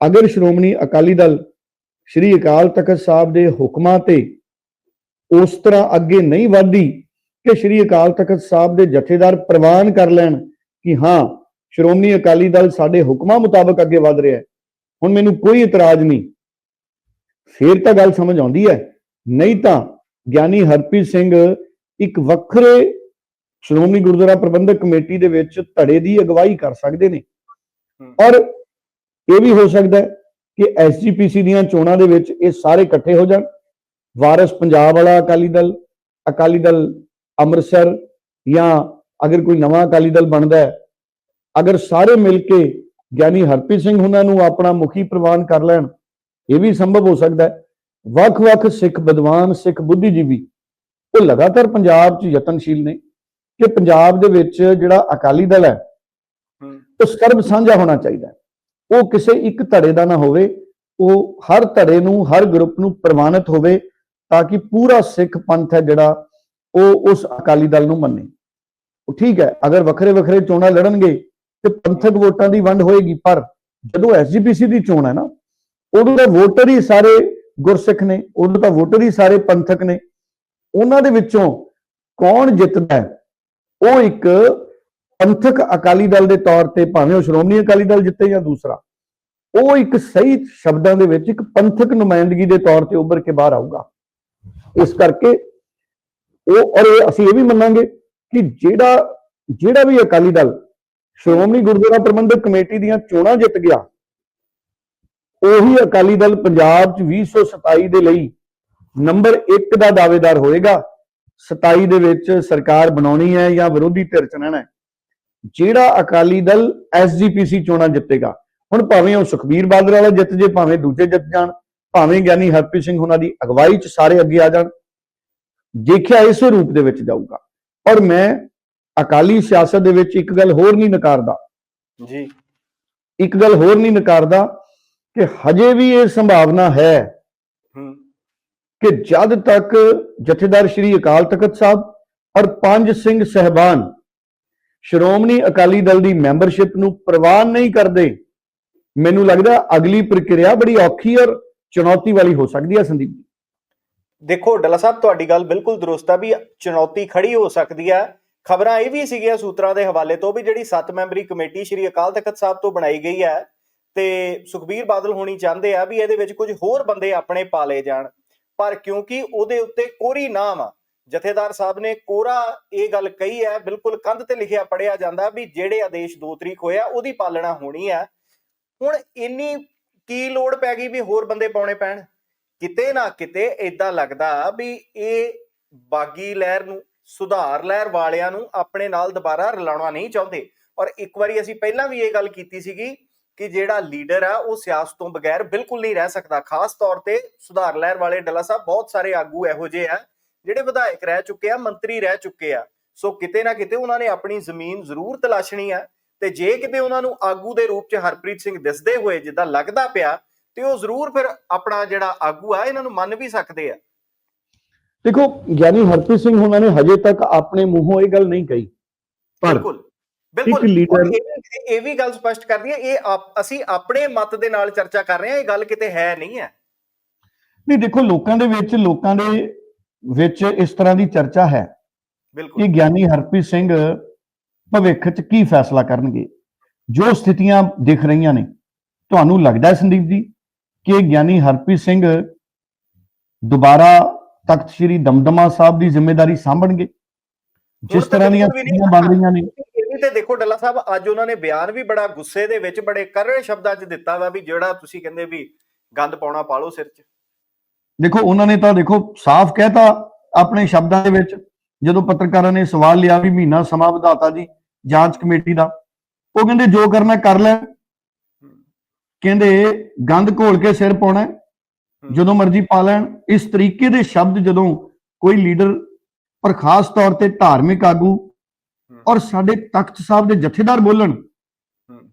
B: ਅਗਰ ਸ਼੍ਰੋਮਣੀ ਅਕਾਲੀ ਦਲ ਸ਼੍ਰੀ ਅਕਾਲ ਤਖਤ ਸਾਹਿਬ ਦੇ ਹੁਕਮਾਂ ਤੇ ਉਸ ਤਰ੍ਹਾਂ ਅੱਗੇ ਨਹੀਂ ਵਧਦੀ ਕਿ ਸ਼੍ਰੀ ਅਕਾਲ ਤਖਤ ਸਾਹਿਬ ਦੇ ਜਥੇਦਾਰ ਪ੍ਰਵਾਨ ਕਰ ਲੈਣ ਕਿ ਹਾਂ, ਸ਼੍ਰੋਮਣੀ ਅਕਾਲੀ ਦਲ ਸਾਡੇ ਹੁਕਮਾਂ ਮੁਤਾਬਕ ਅੱਗੇ ਵਧ ਰਿਹਾ ਹੈ। ਹੁਣ ਮੈਨੂੰ ਕੋਈ ਇਤਰਾਜ਼ ਨਹੀਂ ਫੇਰ ਤਾਂ ਗੱਲ ਸਮਝ ਆਉਂਦੀ ਹੈ। ਨਹੀਂ ਤਾਂ ਗਿਆਨੀ ਹਰਪ੍ਰੀਤ ਸਿੰਘ ਇੱਕ ਵੱਖਰੇ ਸ਼੍ਰੋਮਣੀ ਗੁਰਦੁਆਰਾ ਪ੍ਰਬੰਧਕ ਕਮੇਟੀ ਦੇ ਵਿੱਚ ਧੜੇ ਦੀ ਅਗਵਾਈ ਕਰ ਸਕਦੇ ਨੇ। ਔਰ ਇਹ ਵੀ ਹੋ ਸਕਦਾ ਹੈ ਕਿ ਐਸਜੀਪੀਸੀ ਦੀਆਂ ਚੋਣਾਂ ਦੇ ਵਿੱਚ ਇਹ ਸਾਰੇ ਇਕੱਠੇ ਹੋ ਜਾਣ। ਵਾਰਿਸ ਪੰਜਾਬ ਵਾਲਾ ਅਕਾਲੀ ਦਲ ਅਕਾਲੀ ਦਲ ਅੰਮ੍ਰਿਤਸਰ ਜਾਂ ਅਗਰ ਕੋਈ ਨਵਾਂ ਅਕਾਲੀ ਦਲ ਬਣਦਾ ਹੈ ਅਗਰ ਸਾਰੇ ਮਿਲ ਕੇ ਗਿਆਨੀ ਹਰਪ੍ਰੀਤ ਸਿੰਘ ਉਹਨਾਂ ਨੂੰ ਆਪਣਾ ਮੁਖੀ ਪ੍ਰਵਾਨ ਕਰ ਲੈਣ ਇਹ ਵੀ ਸੰਭਵ ਹੋ ਸਕਦਾ ਹੈ। ਵੱਖ-ਵੱਖ ਸਿੱਖ ਵਿਦਵਾਨ ਸਿੱਖ ਬੁੱਧੀਜੀਵੀ ਉਹ ਲਗਾਤਾਰ ਪੰਜਾਬ 'ਚ ਯਤਨਸ਼ੀਲ ਨੇ ਕਿ ਪੰਜਾਬ ਦੇ ਵਿੱਚ ਜਿਹੜਾ ਅਕਾਲੀ ਦਲ ਹੈ ਉਹ ਸਰਬ ਸਾਂਝਾ ਹੋਣਾ ਚਾਹੀਦਾ ਹੈ। ਉਹ ਕਿਸੇ ਇੱਕ ਧੜੇ ਦਾ ਨਾ ਹੋਵੇ ਉਹ ਹਰ ਧੜੇ ਨੂੰ ਹਰ ਗਰੁੱਪ ਨੂੰ ਪ੍ਰਵਾਨਿਤ ਹੋਵੇ ਤਾਂ ਕਿ ਪੂਰਾ ਸਿੱਖ ਪੰਥ ਹੈ ਜਿਹੜਾ ਉਹ ਉਸ ਅਕਾਲੀ ਦਲ ਨੂੰ ਮੰਨੇ। ਉਹ ਠੀਕ ਹੈ ਅਗਰ ਵੱਖਰੇ ਵੱਖਰੇ ਚੋਣਾਂ ਲੜਨਗੇ ਤੇ ਪੰਥਕ ਵੋਟਾਂ ਦੀ ਵੰਡ ਹੋਏਗੀ ਪਰ ਜਦੋਂ ਐਸਜੀਪੀਸੀ ਦੀ ਚੋਣ ਹੈ ਨਾ ਉਦੋਂ ਤਾਂ ਵੋਟਰ ਹੀ ਸਾਰੇ ਗੁਰਸਿੱਖ ਨੇ, ਉਦੋਂ ਤਾਂ ਵੋਟਰ ਹੀ ਸਾਰੇ ਪੰਥਕ ਨੇ। ਉਹਨਾਂ ਦੇ ਵਿੱਚੋਂ ਕੌਣ ਜਿੱਤਦਾ ਹੈ? ਉਹ ਇੱਕ ਪੰਥਕ ਅਕਾਲੀ ਦਲ ਦੇ ਤੌਰ ਤੇ ਭਾਵੇਂ ਉਹ ਸ਼੍ਰੋਮਣੀ ਅਕਾਲੀ ਦਲ ਜਿੱਤੇ ਜਾਂ ਦੂਸਰਾ। ਉਹ ਇੱਕ ਸਹੀ ਸ਼ਬਦਾਂ ਦੇ ਵਿੱਚ ਇੱਕ ਪੰਥਕ ਨੁਮਾਇੰਦਗੀ ਦੇ ਤੌਰ ਤੇ ਉੱਭਰ ਕੇ ਬਾਹਰ ਆਊਗਾ। ਇਸ ਕਰਕੇ ਉਹ, ਔਰ ਇਹ ਅਸੀਂ ਇਹ ਵੀ ਮੰਨਾਂਗੇ ਕਿ ਜਿਹੜਾ ਜਿਹੜਾ ਵੀ ਅਕਾਲੀ ਦਲ ਸ਼੍ਰੋਮਣੀ ਗੁਰਦੁਆਰਾ ਪ੍ਰਬੰਧਕ ਕਮੇਟੀ ਦੀਆਂ ਚੋਣਾਂ ਜਿੱਤ ਗਿਆ ਉਹੀ ਅਕਾਲੀ ਦਲ ਪੰਜਾਬ 'ਚ 2027 ਦੇ ਲਈ ਨੰਬਰ 1 ਦਾ ਦਾਅਵੇਦਾਰ ਹੋਏਗਾ। 27 ਦੇ ਵਿੱਚ ਸਰਕਾਰ ਬਣਾਉਣੀ ਹੈ ਜਾਂ ਵਿਰੋਧੀ ਧਿਰ ਚ ਰਹਿਣਾ ਹੈ। ਜਿਹੜਾ ਅਕਾਲੀ ਦਲ ਐਸਜੀਪੀਸੀ ਚੋਣਾਂ ਜਿੱਤੇਗਾ ਹੁਣ ਭਾਵੇਂ ਉਹ ਸੁਖਬੀਰ ਬਾਦਲ ਵਾਲਾ ਜਿੱਤ ਜੇ ਭਾਵੇਂ ਦੂਜੇ ਜਿੱਤ ਜਾਣ ਭਾਵੇਂ ਗਿਆਨੀ ਹਰਪ੍ਰੀਤ ਸਿੰਘ ਉਹਨਾਂ ਦੀ ਅਗਵਾਈ 'ਚ ਸਾਰੇ ਅੱਗੇ ਆ ਜਾਣ ਦੇਖਿਆ ਇਸੇ ਰੂਪ ਦੇ ਵਿੱਚ ਜਾਊਗਾ। ਔਰ ਮੈਂ ਅਕਾਲੀ ਸਿਆਸਤ ਦੇ ਵਿੱਚ ਇੱਕ ਗੱਲ ਹੋਰ ਨਹੀਂ ਨਕਾਰਦਾ।
A: ਜੀ।
B: ਇੱਕ ਗੱਲ ਹੋਰ ਨਹੀਂ ਨਕਾਰਦਾ ਕਿ ਹਜੇ ਵੀ ਇਹ ਸੰਭਾਵਨਾ ਹੈ
A: ਹੂੰ
B: ਕਿ ਜਦ ਤੱਕ ਜਥੇਦਾਰ ਸ਼੍ਰੀ ਅਕਾਲ ਤਖਤ ਸਾਹਿਬ ਔਰ ਪੰਜ ਸਿੰਘ ਸਹਿਬਾਨ ਸ਼੍ਰੋਮਣੀ ਅਕਾਲੀ ਦਲ ਦੀ ਮੈਂਬਰਸ਼ਿਪ ਨੂੰ ਪ੍ਰਵਾਨ ਨਹੀਂ ਕਰਦੇ ਮੈਨੂੰ ਲੱਗਦਾ ਅਗਲੀ ਪ੍ਰਕਿਰਿਆ ਬੜੀ ਔਖੀ ਔਰ ਚੁਣੌਤੀ ਵਾਲੀ ਹੋ ਸਕਦੀ ਹੈ ਸੰਦੀਪ ਜੀ।
A: ਦੇਖੋ ਡੱਲਾ ਸਾਹਿਬ ਤੁਹਾਡੀ ਗੱਲ ਬਿਲਕੁਲ ਦਰੁਸਤ ਆ ਵੀ ਚੁਣੌਤੀ ਖੜੀ ਹੋ ਸਕਦੀ ਆ ਖਬਰਾਂ ਇਹ ਵੀ ਸੀਗੀਆਂ ਸੂਤਰਾਂ ਦੇ ਹਵਾਲੇ ਤੋਂ ਵੀ ਜਿਹੜੀ 7 ਮੈਂਬਰੀ ਕਮੇਟੀ ਸ਼੍ਰੀ ਅਕਾਲ ਤਖਤ ਸਾਹਿਬ ਤੋਂ ਬਣਾਈ ਗਈ ਹੈ ਤੇ ਸੁਖਬੀਰ ਬਾਦਲ ਹੋਣੀ ਚਾਹੁੰਦੇ ਆ ਵੀ ਇਹਦੇ ਵਿੱਚ ਕੁਝ ਹੋਰ ਬੰਦੇ ਆਪਣੇ ਪਾਲੇ ਜਾਣ। ਪਰ ਕਿਉਂਕਿ ਉਹਦੇ ਉੱਤੇ ਕੋਰੀ ਨਾਮ ਆ। ਜਥੇਦਾਰ ਸਾਹਿਬ ਨੇ ਕੋਰਾ ਇਹ ਗੱਲ ਕਹੀ ਹੈ, ਬਿਲਕੁਲ ਕੰਧ ਤੇ ਲਿਖਿਆ ਪੜਿਆ ਜਾਂਦਾ ਵੀ ਜਿਹੜੇ ਆਦੇਸ਼ 2 ਤਰੀਕ ਹੋਇਆ ਉਹਦੀ ਪਾਲਣਾ ਹੋਣੀ ਹੈ ਹੁਣ ਇੰਨੀ ਕੀ ਲੋੜ ਪੈ ਗਈ ਵੀ ਹੋਰ ਬੰਦੇ ਪਾਉਣੇ ਪੈਣ? ਕਿਤੇ ਨਾ ਕਿਤੇ ਇਦਾਂ ਲੱਗਦਾ ਵੀ ਇਹ ਬਾਗੀ ਲਹਿਰ ਨੂੰ, ਸੁਧਾਰ ਲਹਿਰ ਵਾਲਿਆਂ ਨੂੰ ਆਪਣੇ ਨਾਲ ਦੁਬਾਰਾ ਰਲਾਉਣਾ ਨਹੀਂ ਚਾਹੁੰਦੇ। ਔਰ ਇੱਕ ਵਾਰੀ ਅਸੀਂ ਪਹਿਲਾਂ ਵੀ ਇਹ ਗੱਲ ਕੀਤੀ ਸੀਗੀ ਕਿ ਜਿਹੜਾ ਲੀਡਰ ਆ ਉਹ ਸਿਆਸਤ ਤੋਂ ਬਗੈਰ ਬਿਲਕੁਲ ਨਹੀਂ ਰਹਿ ਸਕਦਾ। ਖਾਸ ਤੌਰ ਤੇ ਸੁਧਾਰ ਲਹਿਰ ਵਾਲੇ ਡੱਲਾ ਸਾਹਿਬ ਬਹੁਤ ਸਾਰੇ ਆਗੂ ਇਹੋ ਜਿਹੇ ਆ ਜਿਹੜੇ ਵਿਧਾਇਕ ਰਹਿ ਚੁੱਕੇ ਆ ਮੰਤਰੀ ਰਹਿ ਚੁੱਕੇ ਆ। ਸੋ ਕਿਤੇ ਨਾ ਕਿਤੇ ਉਹਨਾਂ ਨੇ ਆਪਣੀ ਜ਼ਮੀਨ ਜ਼ਰੂਰ ਤਲਾਸ਼ਣੀ ਆ ਤੇ ਜੇ ਕਿਤੇ ਉਹਨਾਂ ਨੂੰ ਆਗੂ ਦੇ ਰੂਪ 'ਚ ਹਰਪ੍ਰੀਤ ਸਿੰਘ ਦਿਸਦੇ ਹੋਏ ਜਿੱਦਾਂ ਲੱਗਦਾ ਪਿਆ ਤੇ ਉਹ ਜ਼ਰੂਰ ਫਿਰ ਆਪਣਾ ਜਿਹੜਾ ਆਗੂ ਆ ਇਹਨਾਂ ਨੂੰ ਮੰਨ ਵੀ ਸਕਦੇ ਆ।
B: ਦੇਖੋ ਗਿਆਨੀ ਹਰਪ੍ਰੀਤ ਸਿੰਘ ਉਹਨਾਂ ਨੇ ਹਜੇ ਤੱਕ ਆਪਣੇ ਮੂੰਹੋਂ ਇਹ ਗੱਲ ਨਹੀਂ ਕਹੀ। ਪਰ
A: ਬਿਲਕੁਲ ਔਰ ਇਹ ਵੀ- ਗੱਲ ਸਪਸ਼ਟ ਕਰਦੀ ਹੈ ਇਹ ਅਸੀਂ ਆਪਣੇ ਮਤ ਦੇ ਨਾਲ ਚਰਚਾ ਕਰ ਰਹੇ ਹਾਂ ਇਹ ਗੱਲ ਕਿਤੇ ਹੈ ਨਹੀਂ ਹੈ।
B: ਨਹੀਂ ਦੇਖੋ ਲੋਕਾਂ ਦੇ ਵਿੱਚ ਲੋਕਾਂ ਦੇ ਵਿੱਚ ਇਸ ਤਰ੍ਹਾਂ ਦੀ ਚਰਚਾ ਹੈ
A: ਬਿਲਕੁਲ।
B: ਕਿ ਗਿਆਨੀ ਹਰਪ੍ਰੀਤ ਸਿੰਘ ਭਵਿੱਖ 'ਚ ਕੀ ਫੈਸਲਾ ਕਰਨਗੇ? ਜੋ ਸਥਿਤੀਆਂ ਦਿਖ ਰਹੀਆਂ ਨੇ। ਤੁਹਾਨੂੰ ਲੱਗਦਾ ਹੈ ਸੰਦੀਪ ਜੀ ਕਿ ਗਿਆਨੀ ਹਰਪ੍ਰੀਤ ਸਿੰਘ ਦੁਬਾਰਾ ਤਖਤ ਸ੍ਰੀ ਦਮਦਮਾ ਸਾਹਿਬ ਦੀ ਜ਼ਿੰਮੇਵਾਰੀ ਸਾਂਭਣਗੇ? ਜਿਸ ਤਰ੍ਹਾਂ ਦੀਆਂ ਸਥਿਤੀਆਂ ਬਣ ਰਹੀਆਂ ਨੇ।
A: ਤੇ ਦੇਖੋ ਡੱਲਾ ਸਾਹਿਬ ਅੱਜ ਉਹਨਾਂ ਨੇ ਬਿਆਨ ਵੀ ਬੜਾ ਗੁੱਸੇ ਦੇ ਵਿੱਚ ਬੜੇ ਕਰੜੇ ਸ਼ਬਦਾਂ 'ਚ ਦਿੱਤਾ ਵਾ ਵੀ ਜਿਹੜਾ ਤੁਸੀਂ ਕਹਿੰਦੇ ਵੀ ਗੰਦ ਪਾਉਣਾ ਪਾ ਲਓ ਸਿਰ 'ਚ।
B: ਦੇਖੋ ਉਹਨਾਂ ਨੇ ਤਾਂ ਦੇਖੋ ਸਾਫ਼ ਕਹਿਤਾ ਆਪਣੇ ਸ਼ਬਦਾਂ ਦੇ ਵਿੱਚ। ਜਦੋਂ ਪੱਤਰਕਾਰਾਂ ਨੇ ਸਵਾਲ ਲਿਆ ਵੀ ਮਹੀਨਾ ਸਮਾਂ ਵਧਾਤਾ ਜੀ ਜਾਂਚ ਕਮੇਟੀ ਦਾ ਉਹ ਕਹਿੰਦੇ ਜੋ ਕਰਨਾ ਕਰ ਲੈ। ਕਹਿੰਦੇ ਗੰਦ ਘੋਲ ਕੇ ਸਿਰ ਪਾਉਣਾ ਜਦੋਂ ਮਰਜ਼ੀ ਪਾ ਲੈਣ। ਇਸ ਤਰੀਕੇ ਦੇ ਸ਼ਬਦ ਜਦੋਂ ਕੋਈ ਲੀਡਰ ਪਰ ਖਾਸ ਤੌਰ ਤੇ ਧਾਰਮਿਕ ਆਗੂ ਔਰ ਸਾਡੇ ਤਖਤ ਸਾਹਿਬ ਦੇ ਜਥੇਦਾਰ ਬੋਲਣ।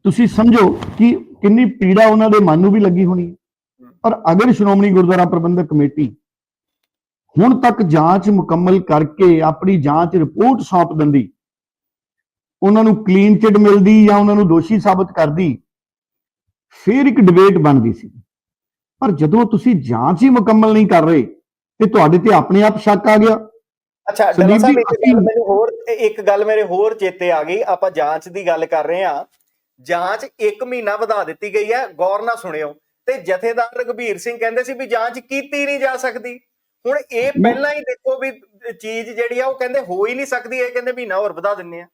B: ਤੁਸੀਂ ਸਮਝੋ ਕਿ ਕਿੰਨੀ ਪੀੜਾ ਉਹਨਾਂ ਦੇ ਮਨ ਨੂੰ ਵੀ ਲੱਗੀ ਹੋਣੀ। ਹੈ। ਪਰ ਅਗਰ ਸ਼੍ਰੋਮਣੀ ਗੁਰਦੁਆਰਾ ਪ੍ਰਬੰਧਕ ਕਮੇਟੀ ਹੁਣ ਤੱਕ ਜਾਂਚ ਮੁਕੰਮਲ ਕਰਕੇ ਆਪਣੀ ਜਾਂਚ ਰਿਪੋਰਟ ਸੌਂਪ ਦਿੰਦੀ ਉਹਨਾਂ ਨੂੰ ਕਲੀਨ ਚਿਟ ਮਿਲਦੀ ਜਾਂ ਉਹਨਾਂ ਨੂੰ ਦੋਸ਼ੀ ਸਾਬਤ ਕਰਦੀ ਫਿਰ ਇੱਕ ਡਿਬੇਟ ਬਣਦੀ ਸੀ। ਪਰ ਜਦੋਂ ਤੁਸੀਂ ਜਾਂਚ ਹੀ ਮੁਕੰਮਲ ਨਹੀਂ ਕਰ ਰਹੇ ਤੇ ਤੁਹਾਡੇ ਤੇ ਆਪਣੇ ਆਪ ਸ਼ੱਕ ਆ ਗਿਆ।
A: ਅੱਛਾ
B: ਸੰਦੀਪ
A: ਸਾਹਿਬ ਇੱਕ ਗੱਲ ਮੈਨੂੰ ਹੋਰ ਇੱਕ ਗੱਲ ਮੇਰੇ ਹੋਰ ਚੇਤੇ ਆ ਗਈ। ਆਪਾਂ ਜਾਂਚ ਦੀ ਗੱਲ ਕਰ ਰਹੇ ਹਾਂ। ਜਾਂਚ 1 ਮਹੀਨਾ ਵਧਾ ਦਿੱਤੀ ਗਈ ਹੈ। ਗੌਰ ਨਾਲ ਸੁਣਿਓ। ਤੇ ਜਥੇਦਾਰ ਰਘਬੀਰ ਸਿੰਘ ਕਹਿੰਦੇ ਸੀ ਵੀ ਜਾਂਚ ਕੀਤੀ ਨਹੀਂ ਜਾ ਸਕਦੀ। ਹੁਣ ਇਹ ਪਹਿਲਾਂ ਹੀ ਦੇਖੋ ਵੀ ਚੀਜ਼ ਜਿਹੜੀ ਆ ਉਹ ਕਹਿੰਦੇ ਹੋ ਹੀ ਨਹੀਂ ਸਕਦੀ। ਇਹ ਕਹਿੰਦੇ ਮਹੀਨਾ ਹੋਰ ਵਧਾ ਦਿੰਨੇ ਆ।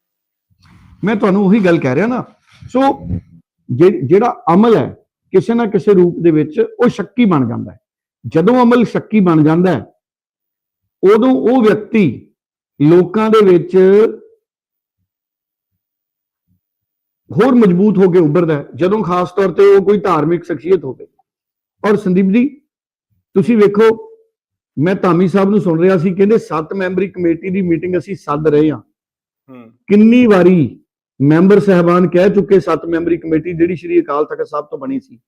B: ਮੈਂ ਤੁਹਾਨੂੰ ਉਹੀ ਗੱਲ ਕਹਿ ਰਿਹਾ ਨਾ। ਸੋ ਜਿਹੜਾ ਅਮਲ ਹੈ ਕਿਸੇ ਨਾ ਕਿਸੇ ਰੂਪ ਦੇ ਵਿੱਚ ਉਹ ਸ਼ੱਕੀ ਬਣ ਜਾਂਦਾ ਹੈ। ਜਦੋਂ ਅਮਲ ਸ਼ੱਕੀ ਬਣ ਜਾਂਦਾ ਹੈ ਉਦੋਂ ਉਹ ਵਿਅਕਤੀ ਲੋਕਾਂ ਦੇ ਵਿੱਚ ਹੋਰ ਮਜ਼ਬੂਤ ਹੋ ਕੇ ਉੱਭਰਦਾ ਜਦੋਂ ਖਾਸ ਤੌਰ ਤੇ ਉਹ ਕੋਈ ਧਾਰਮਿਕ ਸ਼ਖਸੀਅਤ ਹੋਵੇ। ਔਰ ਸੰਦੀਪ ਜੀ ਤੁਸੀਂ ਵੇਖੋ ਮੈਂ ਧਾਮੀ ਸਾਹਿਬ ਨੂੰ ਸੁਣ ਰਿਹਾ ਸੀ ਕਹਿੰਦੇ 7 ਮੈਂਬਰੀ ਕਮੇਟੀ ਦੀ ਮੀਟਿੰਗ ਅਸੀਂ ਸੱਦ ਰਹੇ ਹਾਂ।
A: ਹੂੰ।
B: ਕਿੰਨੀ ਵਾਰੀ ਮੈਂਬਰ ਸਹਿਬਾਨ ਕਹਿ ਚੁੱਕੇ ਸੱਤ ਮੈਂਬਰੀ ਕਮੇਟੀ ਜਿਹੜੀ ਸ਼੍ਰੀ ਅਕਾਲ ਤਖਤ ਸਾਹਿਬ ਤੋਂ ਬਣੀ ਸੀ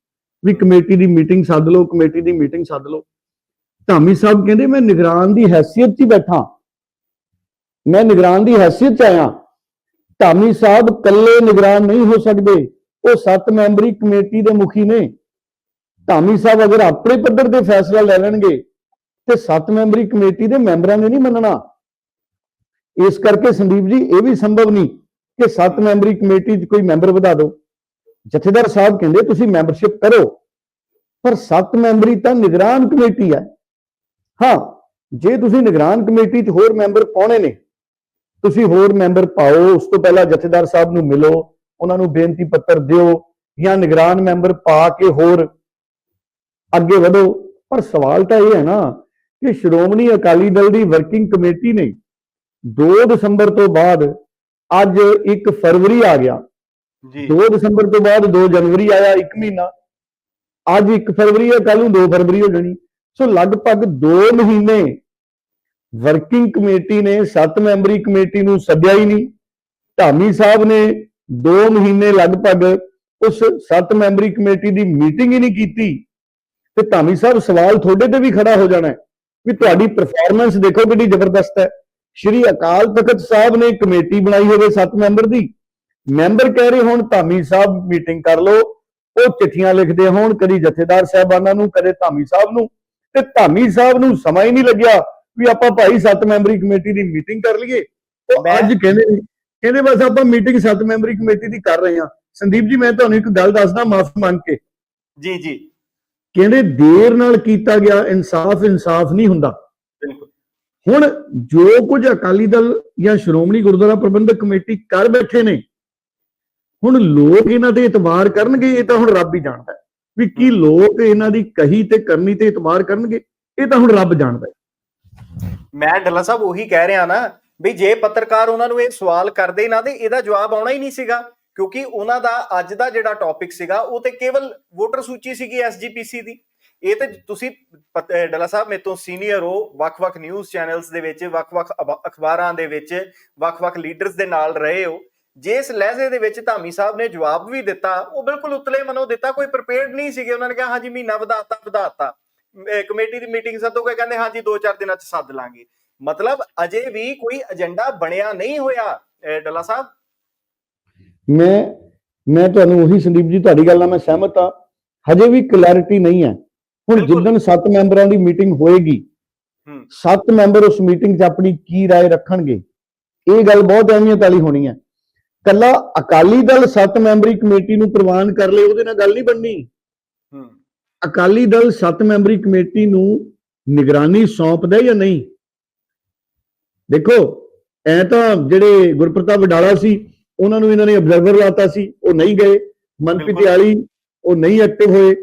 B: ਵੀ ਕਮੇਟੀ ਦੀ ਮੀਟਿੰਗ ਸੱਦ ਲਓ ਕਮੇਟੀ ਦੀ ਮੀਟਿੰਗ ਸੱਦ ਲਓ। ਧਾਮੀ ਸਾਹਿਬ ਕਹਿੰਦੇ, ਮੈਂ ਨਿਗਰਾਨ ਦੀ ਹੈਸੀਅਤ 'ਚ ਹੀ ਬੈਠਾ ਮੈਂ ਨਿਗਰਾਨ ਦੀ ਹੈਸੀਅਤ 'ਚ ਆਇਆ ਧਾਮੀ ਸਾਹਿਬ ਇਕੱਲੇ ਨਿਗਰਾਨ ਨਹੀਂ ਹੋ ਸਕਦੇ। ਉਹ ਸੱਤ ਮੈਂਬਰੀ ਕਮੇਟੀ ਦੇ ਮੁਖੀ ਨੇ। ਧਾਮੀ ਸਾਹਿਬ ਅਗਰ ਆਪਣੇ ਪੱਧਰ ਤੇ ਫੈਸਲਾ ਲੈ ਲੈਣਗੇ, ਤੇ ਸੱਤ ਮੈਂਬਰੀ ਕਮੇਟੀ ਦੇ ਮੈਂਬਰਾਂ ਨੇ ਨਹੀਂ ਮੰਨਣਾ। ਇਸ ਕਰਕੇ ਸੰਦੀਪ ਜੀ, ਇਹ ਵੀ ਸੰਭਵ ਨਹੀਂ ਕਿ ਸੱਤ ਮੈਂਬਰੀ ਕਮੇਟੀ 'ਚ ਕੋਈ ਮੈਂਬਰ ਵਧਾ ਦਿਓ ਜਥੇਦਾਰ ਸਾਹਿਬ ਕਹਿੰਦੇ, ਤੁਸੀਂ ਮੈਂਬਰਸ਼ਿਪ ਕਰੋ। ਪਰ ਸੱਤ ਮੈਂਬਰੀ ਤਾਂ ਨਿਗਰਾਨ ਕਮੇਟੀ ਹੈ ਹਾਂ ਜੇ ਤੁਸੀਂ ਨਿਗਰਾਨ ਕਮੇਟੀ 'ਚ ਹੋਰ ਮੈਂਬਰ ਪਾਉਣੇ ਨੇ ਤੁਸੀਂ ਹੋਰ ਮੈਂਬਰ ਪਾਓ ਉਸ ਤੋਂ ਪਹਿਲਾਂ ਜਥੇਦਾਰ ਸਾਹਿਬ ਨੂੰ ਮਿਲੋ ਉਹਨਾਂ ਨੂੰ ਬੇਨਤੀ ਪੱਤਰ ਦਿਓ ਜਾਂ ਨਿਗਰਾਨ ਮੈਂਬਰ ਪਾ ਕੇ ਹੋਰ ਅੱਗੇ ਵਧੋ। ਪਰ ਸਵਾਲ ਤਾਂ ਇਹ ਹੈ ਨਾ ਕਿ ਸ਼੍ਰੋਮਣੀ ਅਕਾਲੀ ਦਲ ਦੀ ਵਰਕਿੰਗ ਕਮੇਟੀ ਨੇ 2 ਦਸੰਬਰ ਤੋਂ ਬਾਅਦ ਅੱਜ 1 ਫਰਵਰੀ ਆ ਗਿਆ।
A: ਜੀ।
B: 2 ਦਸੰਬਰ ਤੋਂ ਬਾਅਦ 2 ਜਨਵਰੀ ਆਇਆ 1 ਮਹੀਨਾ। ਅੱਜ 1 ਫਰਵਰੀ ਹੈ ਕੱਲ ਨੂੰ 2 ਫਰਵਰੀ ਹੋ ਜਾਣੀ। ਸੋ ਲਗਭਗ 2 ਮਹੀਨੇ ਵਰਕਿੰਗ ਕਮੇਟੀ ਨੇ 7 ਮੈਂਬਰੀ ਕਮੇਟੀ ਨੂੰ ਸੱਦਿਆ ਹੀ ਨਹੀਂ। ਧਾਮੀ ਸਾਹਿਬ ਨੇ 2 ਮਹੀਨੇ ਲਗਭਗ ਉਸ 7 ਮੈਂਬਰੀ ਕਮੇਟੀ ਦੀ ਮੀਟਿੰਗ ਹੀ ਨਹੀਂ ਕੀਤੀ। ਤੇ ਧਾਮੀ ਸਾਹਿਬ, ਸਵਾਲ ਤੁਹਾਡੇ ਤੇ ਵੀ ਖੜਾ ਹੋ ਜਾਣਾ ਹੈ ਵੀ ਤੁਹਾਡੀ ਪਰਫਾਰਮੈਂਸ ਦੇਖੋ ਕਿੰਨੀ ਜ਼ਬਰਦਸਤ ਹੈ। ਸ਼੍ਰੀ ਅਕਾਲ ਤਖਤ ਸਾਹਿਬ ਨੇ ਕਮੇਟੀ ਬਣਾਈ ਹੋਵੇ 7 ਮੈਂਬਰ ਦੀ। ਮੈਂਬਰ ਕਹਿ ਰਹੇ ਹੁਣ, ਧਾਮੀ ਸਾਹਿਬ ਮੀਟਿੰਗ ਕਰ ਲਓ। ਉਹ ਚਿੱਠੀਆਂ ਲਿਖਦੇ ਹੋਣ, ਕਦੀ ਜਥੇਦਾਰ ਸਾਹਿਬਾਨਾਂ ਨੂੰ, ਕਦੇ ਧਾਮੀ ਸਾਹਿਬ ਨੂੰ। ਤੇ ਧਾਮੀ ਸਾਹਿਬ ਨੂੰ ਸਮਾਂ ਹੀ ਨਹੀਂ ਲੱਗਿਆ ਵੀ ਆਪਾਂ ਭਾਈ 7 ਮੈਂਬਰੀ ਕਮੇਟੀ ਦੀ ਮੀਟਿੰਗ ਕਰ ਲਈਏ। ਉਹ ਅੱਜ ਕਹਿੰਦੇ ਨੇ ਕਹਿੰਦੇ ਬਸ ਆਪਾਂ ਮੀਟਿੰਗ 7 ਮੈਂਬਰੀ ਕਮੇਟੀ ਦੀ ਕਰ ਰਹੇ ਹਾਂ। ਸੰਦੀਪ ਜੀ ਮੈਂ ਤੁਹਾਨੂੰ ਇੱਕ ਗੱਲ ਦੱਸਦਾ ਮਾਫੀ ਮੰਗ ਕੇ।
A: ਜੀ ਜੀ।
B: ਕਹਿੰਦੇ ਦੇਰ ਨਾਲ ਕੀਤਾ ਗਿਆ ਇਨਸਾਫ ਇਨਸਾਫ ਨਹੀਂ ਹੁੰਦਾ।
A: ਬਿਲਕੁਲ।
B: ਹੁਣ ਜੋ ਕੁਝ ਅਕਾਲੀ ਦਲ ਜਾਂ ਸ਼੍ਰੋਮਣੀ ਗੁਰਦੁਆਰਾ ਪ੍ਰਬੰਧਕ ਕਮੇਟੀ ਕਰ ਬੈਠੇ ਨੇ ਹੁਣ ਲੋਕ ਇਹਨਾਂ ਤੇ ਇਤਬਾਰ ਕਰਨਗੇ ਇਹ ਤਾਂ ਹੁਣ ਰੱਬ ਹੀ ਜਾਣਦਾ ਹੈ। ਵੀ ਕੀ ਲੋਕ ਇਹਨਾਂ ਦੀ ਕਹੀ ਤੇ ਕਰਨੀ ਤੇ ਇਤਬਾਰ ਕਰਨਗੇ ਇਹ ਤਾਂ ਹੁਣ ਰੱਬ ਜਾਣਦਾ ਹੈ।
A: ਮੈਂ ਡੱਲਾ ਸਾਹਿਬ ਉਹੀ ਕਹਿ ਰਿਹਾ ਨਾ ਵੀ ਜੇ ਪੱਤਰਕਾਰ ਉਹਨਾਂ ਨੂੰ ਇਹ ਸਵਾਲ ਕਰਦੇ ਨਾ ਤੇ ਇਹਦਾ ਜਵਾਬ ਆਉਣਾ ਹੀ ਨਹੀਂ ਸੀਗਾ ਕਿਉਂਕਿ ਉਹਨਾਂ ਦਾ ਅੱਜ ਦਾ ਜਿਹੜਾ ਟੌਪਿਕ ਸੀਗਾ ਉਹ ਤੇ ਕੇਵਲ ਵੋਟਰ ਸੂਚੀ ਸੀਗੀ ਐਸਜੀਪੀਸੀ ਦੀ। ਇਹ ਤੇ ਤੁਸੀਂ ਡੱਲਾ ਸਾਹਿਬ ਮੇਰੇ ਤੋਂ ਸੀਨੀਅਰ ਹੋ ਵੱਖ-ਵੱਖ ਨਿਊਜ਼ ਚੈਨਲਸ ਦੇ ਵਿੱਚ ਵੱਖ-ਵੱਖ ਅਖਬਾਰਾਂ ਦੇ ਵਿੱਚ ਵੱਖ-ਵੱਖ ਲੀਡਰਸ ਦੇ ਨਾਲ ਰਹੇ ਹੋ ਜੇ ਇਸ ਲਹਿਜ਼ੇ ਦੇ ਵਿੱਚ ਧਾਮੀ ਸਾਹਿਬ ਨੇ ਜਵਾਬ ਵੀ ਦਿੱਤਾ ਉਹ ਬਿਲਕੁਲ ਉਤਲੇ ਮਨੋਂ ਦਿੱਤਾ ਕੋਈ ਪ੍ਰਿਪੇਅਰਡ ਨਹੀਂ ਸੀਗੇ ਉਹਨਾਂ ਨੇ ਕਿਹਾ ਹਾਂਜੀ ਮਹੀਨਾ ਵਧਾਤਾ ਵਧਾਤਾ ਅਹ ਕਮੇਟੀ ਦੀ ਮੀਟਿੰਗ ਸੱਦੋਗੇ ਕਹਿੰਦੇ ਹਾਂਜੀ 2-4 ਦਿਨਾਂ ਚ ਸੱਦ ਲਾਂਗੇ ਮਤਲਬ ਅਜੇ ਵੀ ਕੋਈ ਏਜੰਡਾ ਬਣਿਆ ਨਹੀਂ ਹੋਇਆ ਅਹ ਡੱਲਾ ਸਾਹਿਬ
B: ਮੈਂ ਮੈਂ ਤੁਹਾਨੂੰ ਉਹੀ ਸੰਦੀਪ ਜੀ ਤੁਹਾਡੀ ਗੱਲ ਨਾਲ ਮੈਂ ਸਹਿਮਤ ਹਾਂ ਹਜੇ ਵੀ ਕਲੈਰਿਟੀ ਨਹੀਂ ਹੈ ਹੁਣ
A: ਬਿਲਕੁਲ।
B: ਜਿੱਦਣ ਸੱਤ ਮੈਂਬਰਾਂ ਦੀ ਮੀਟਿੰਗ ਹੋਏਗੀ
A: ਹੂੰ
B: ਸੱਤ ਮੈਂਬਰ ਉਸ ਮੀਟਿੰਗ 'ਚ ਆਪਣੀ ਕੀ رائے ਰੱਖਣਗੇ ਇਹ ਗੱਲ ਬਹੁਤ ਅਹਿਮੀਅਤ ਵਾਲੀ ਹੋਣੀ ਹੈ ਕੱਲਾ ਅਕਾਲੀ ਦਲ ਸੱਤ ਮੈਂਬਰੀ ਕਮੇਟੀ ਨੂੰ ਪ੍ਰਵਾਨ ਕਰ ਲੇ ਉਹਦੇ ਨਾਲ ਗੱਲ ਨਹੀਂ ਬਣਨੀ।
A: ਹੂੰ।
B: ਅਕਾਲੀ ਦਲ ਸੱਤ ਮੈਂਬਰੀ ਕਮੇਟੀ ਨੂੰ ਨਿਗਰਾਨੀ ਸੌਂਪਦਾ ਜਾਂ ਨਹੀਂ? ਦੇਖੋ ਐ ਤਾਂ ਜਿਹੜੇ ਗੁਰਪ੍ਰਤਾਪ ਵਡਾਲਾ ਸੀ ਉਹਨਾਂ ਨੂੰ ਇਹਨਾਂ ਨੇ ਅਬਜ਼ਰਵਰ ਲਾਤਾ ਸੀ ਉਹ ਨਹੀਂ ਗਏ। ਮਨਪ੍ਰੀਤ। ਆਲੀ ਉਹ ਨਹੀਂ ਐਕਟਿਵ ਹੋਏ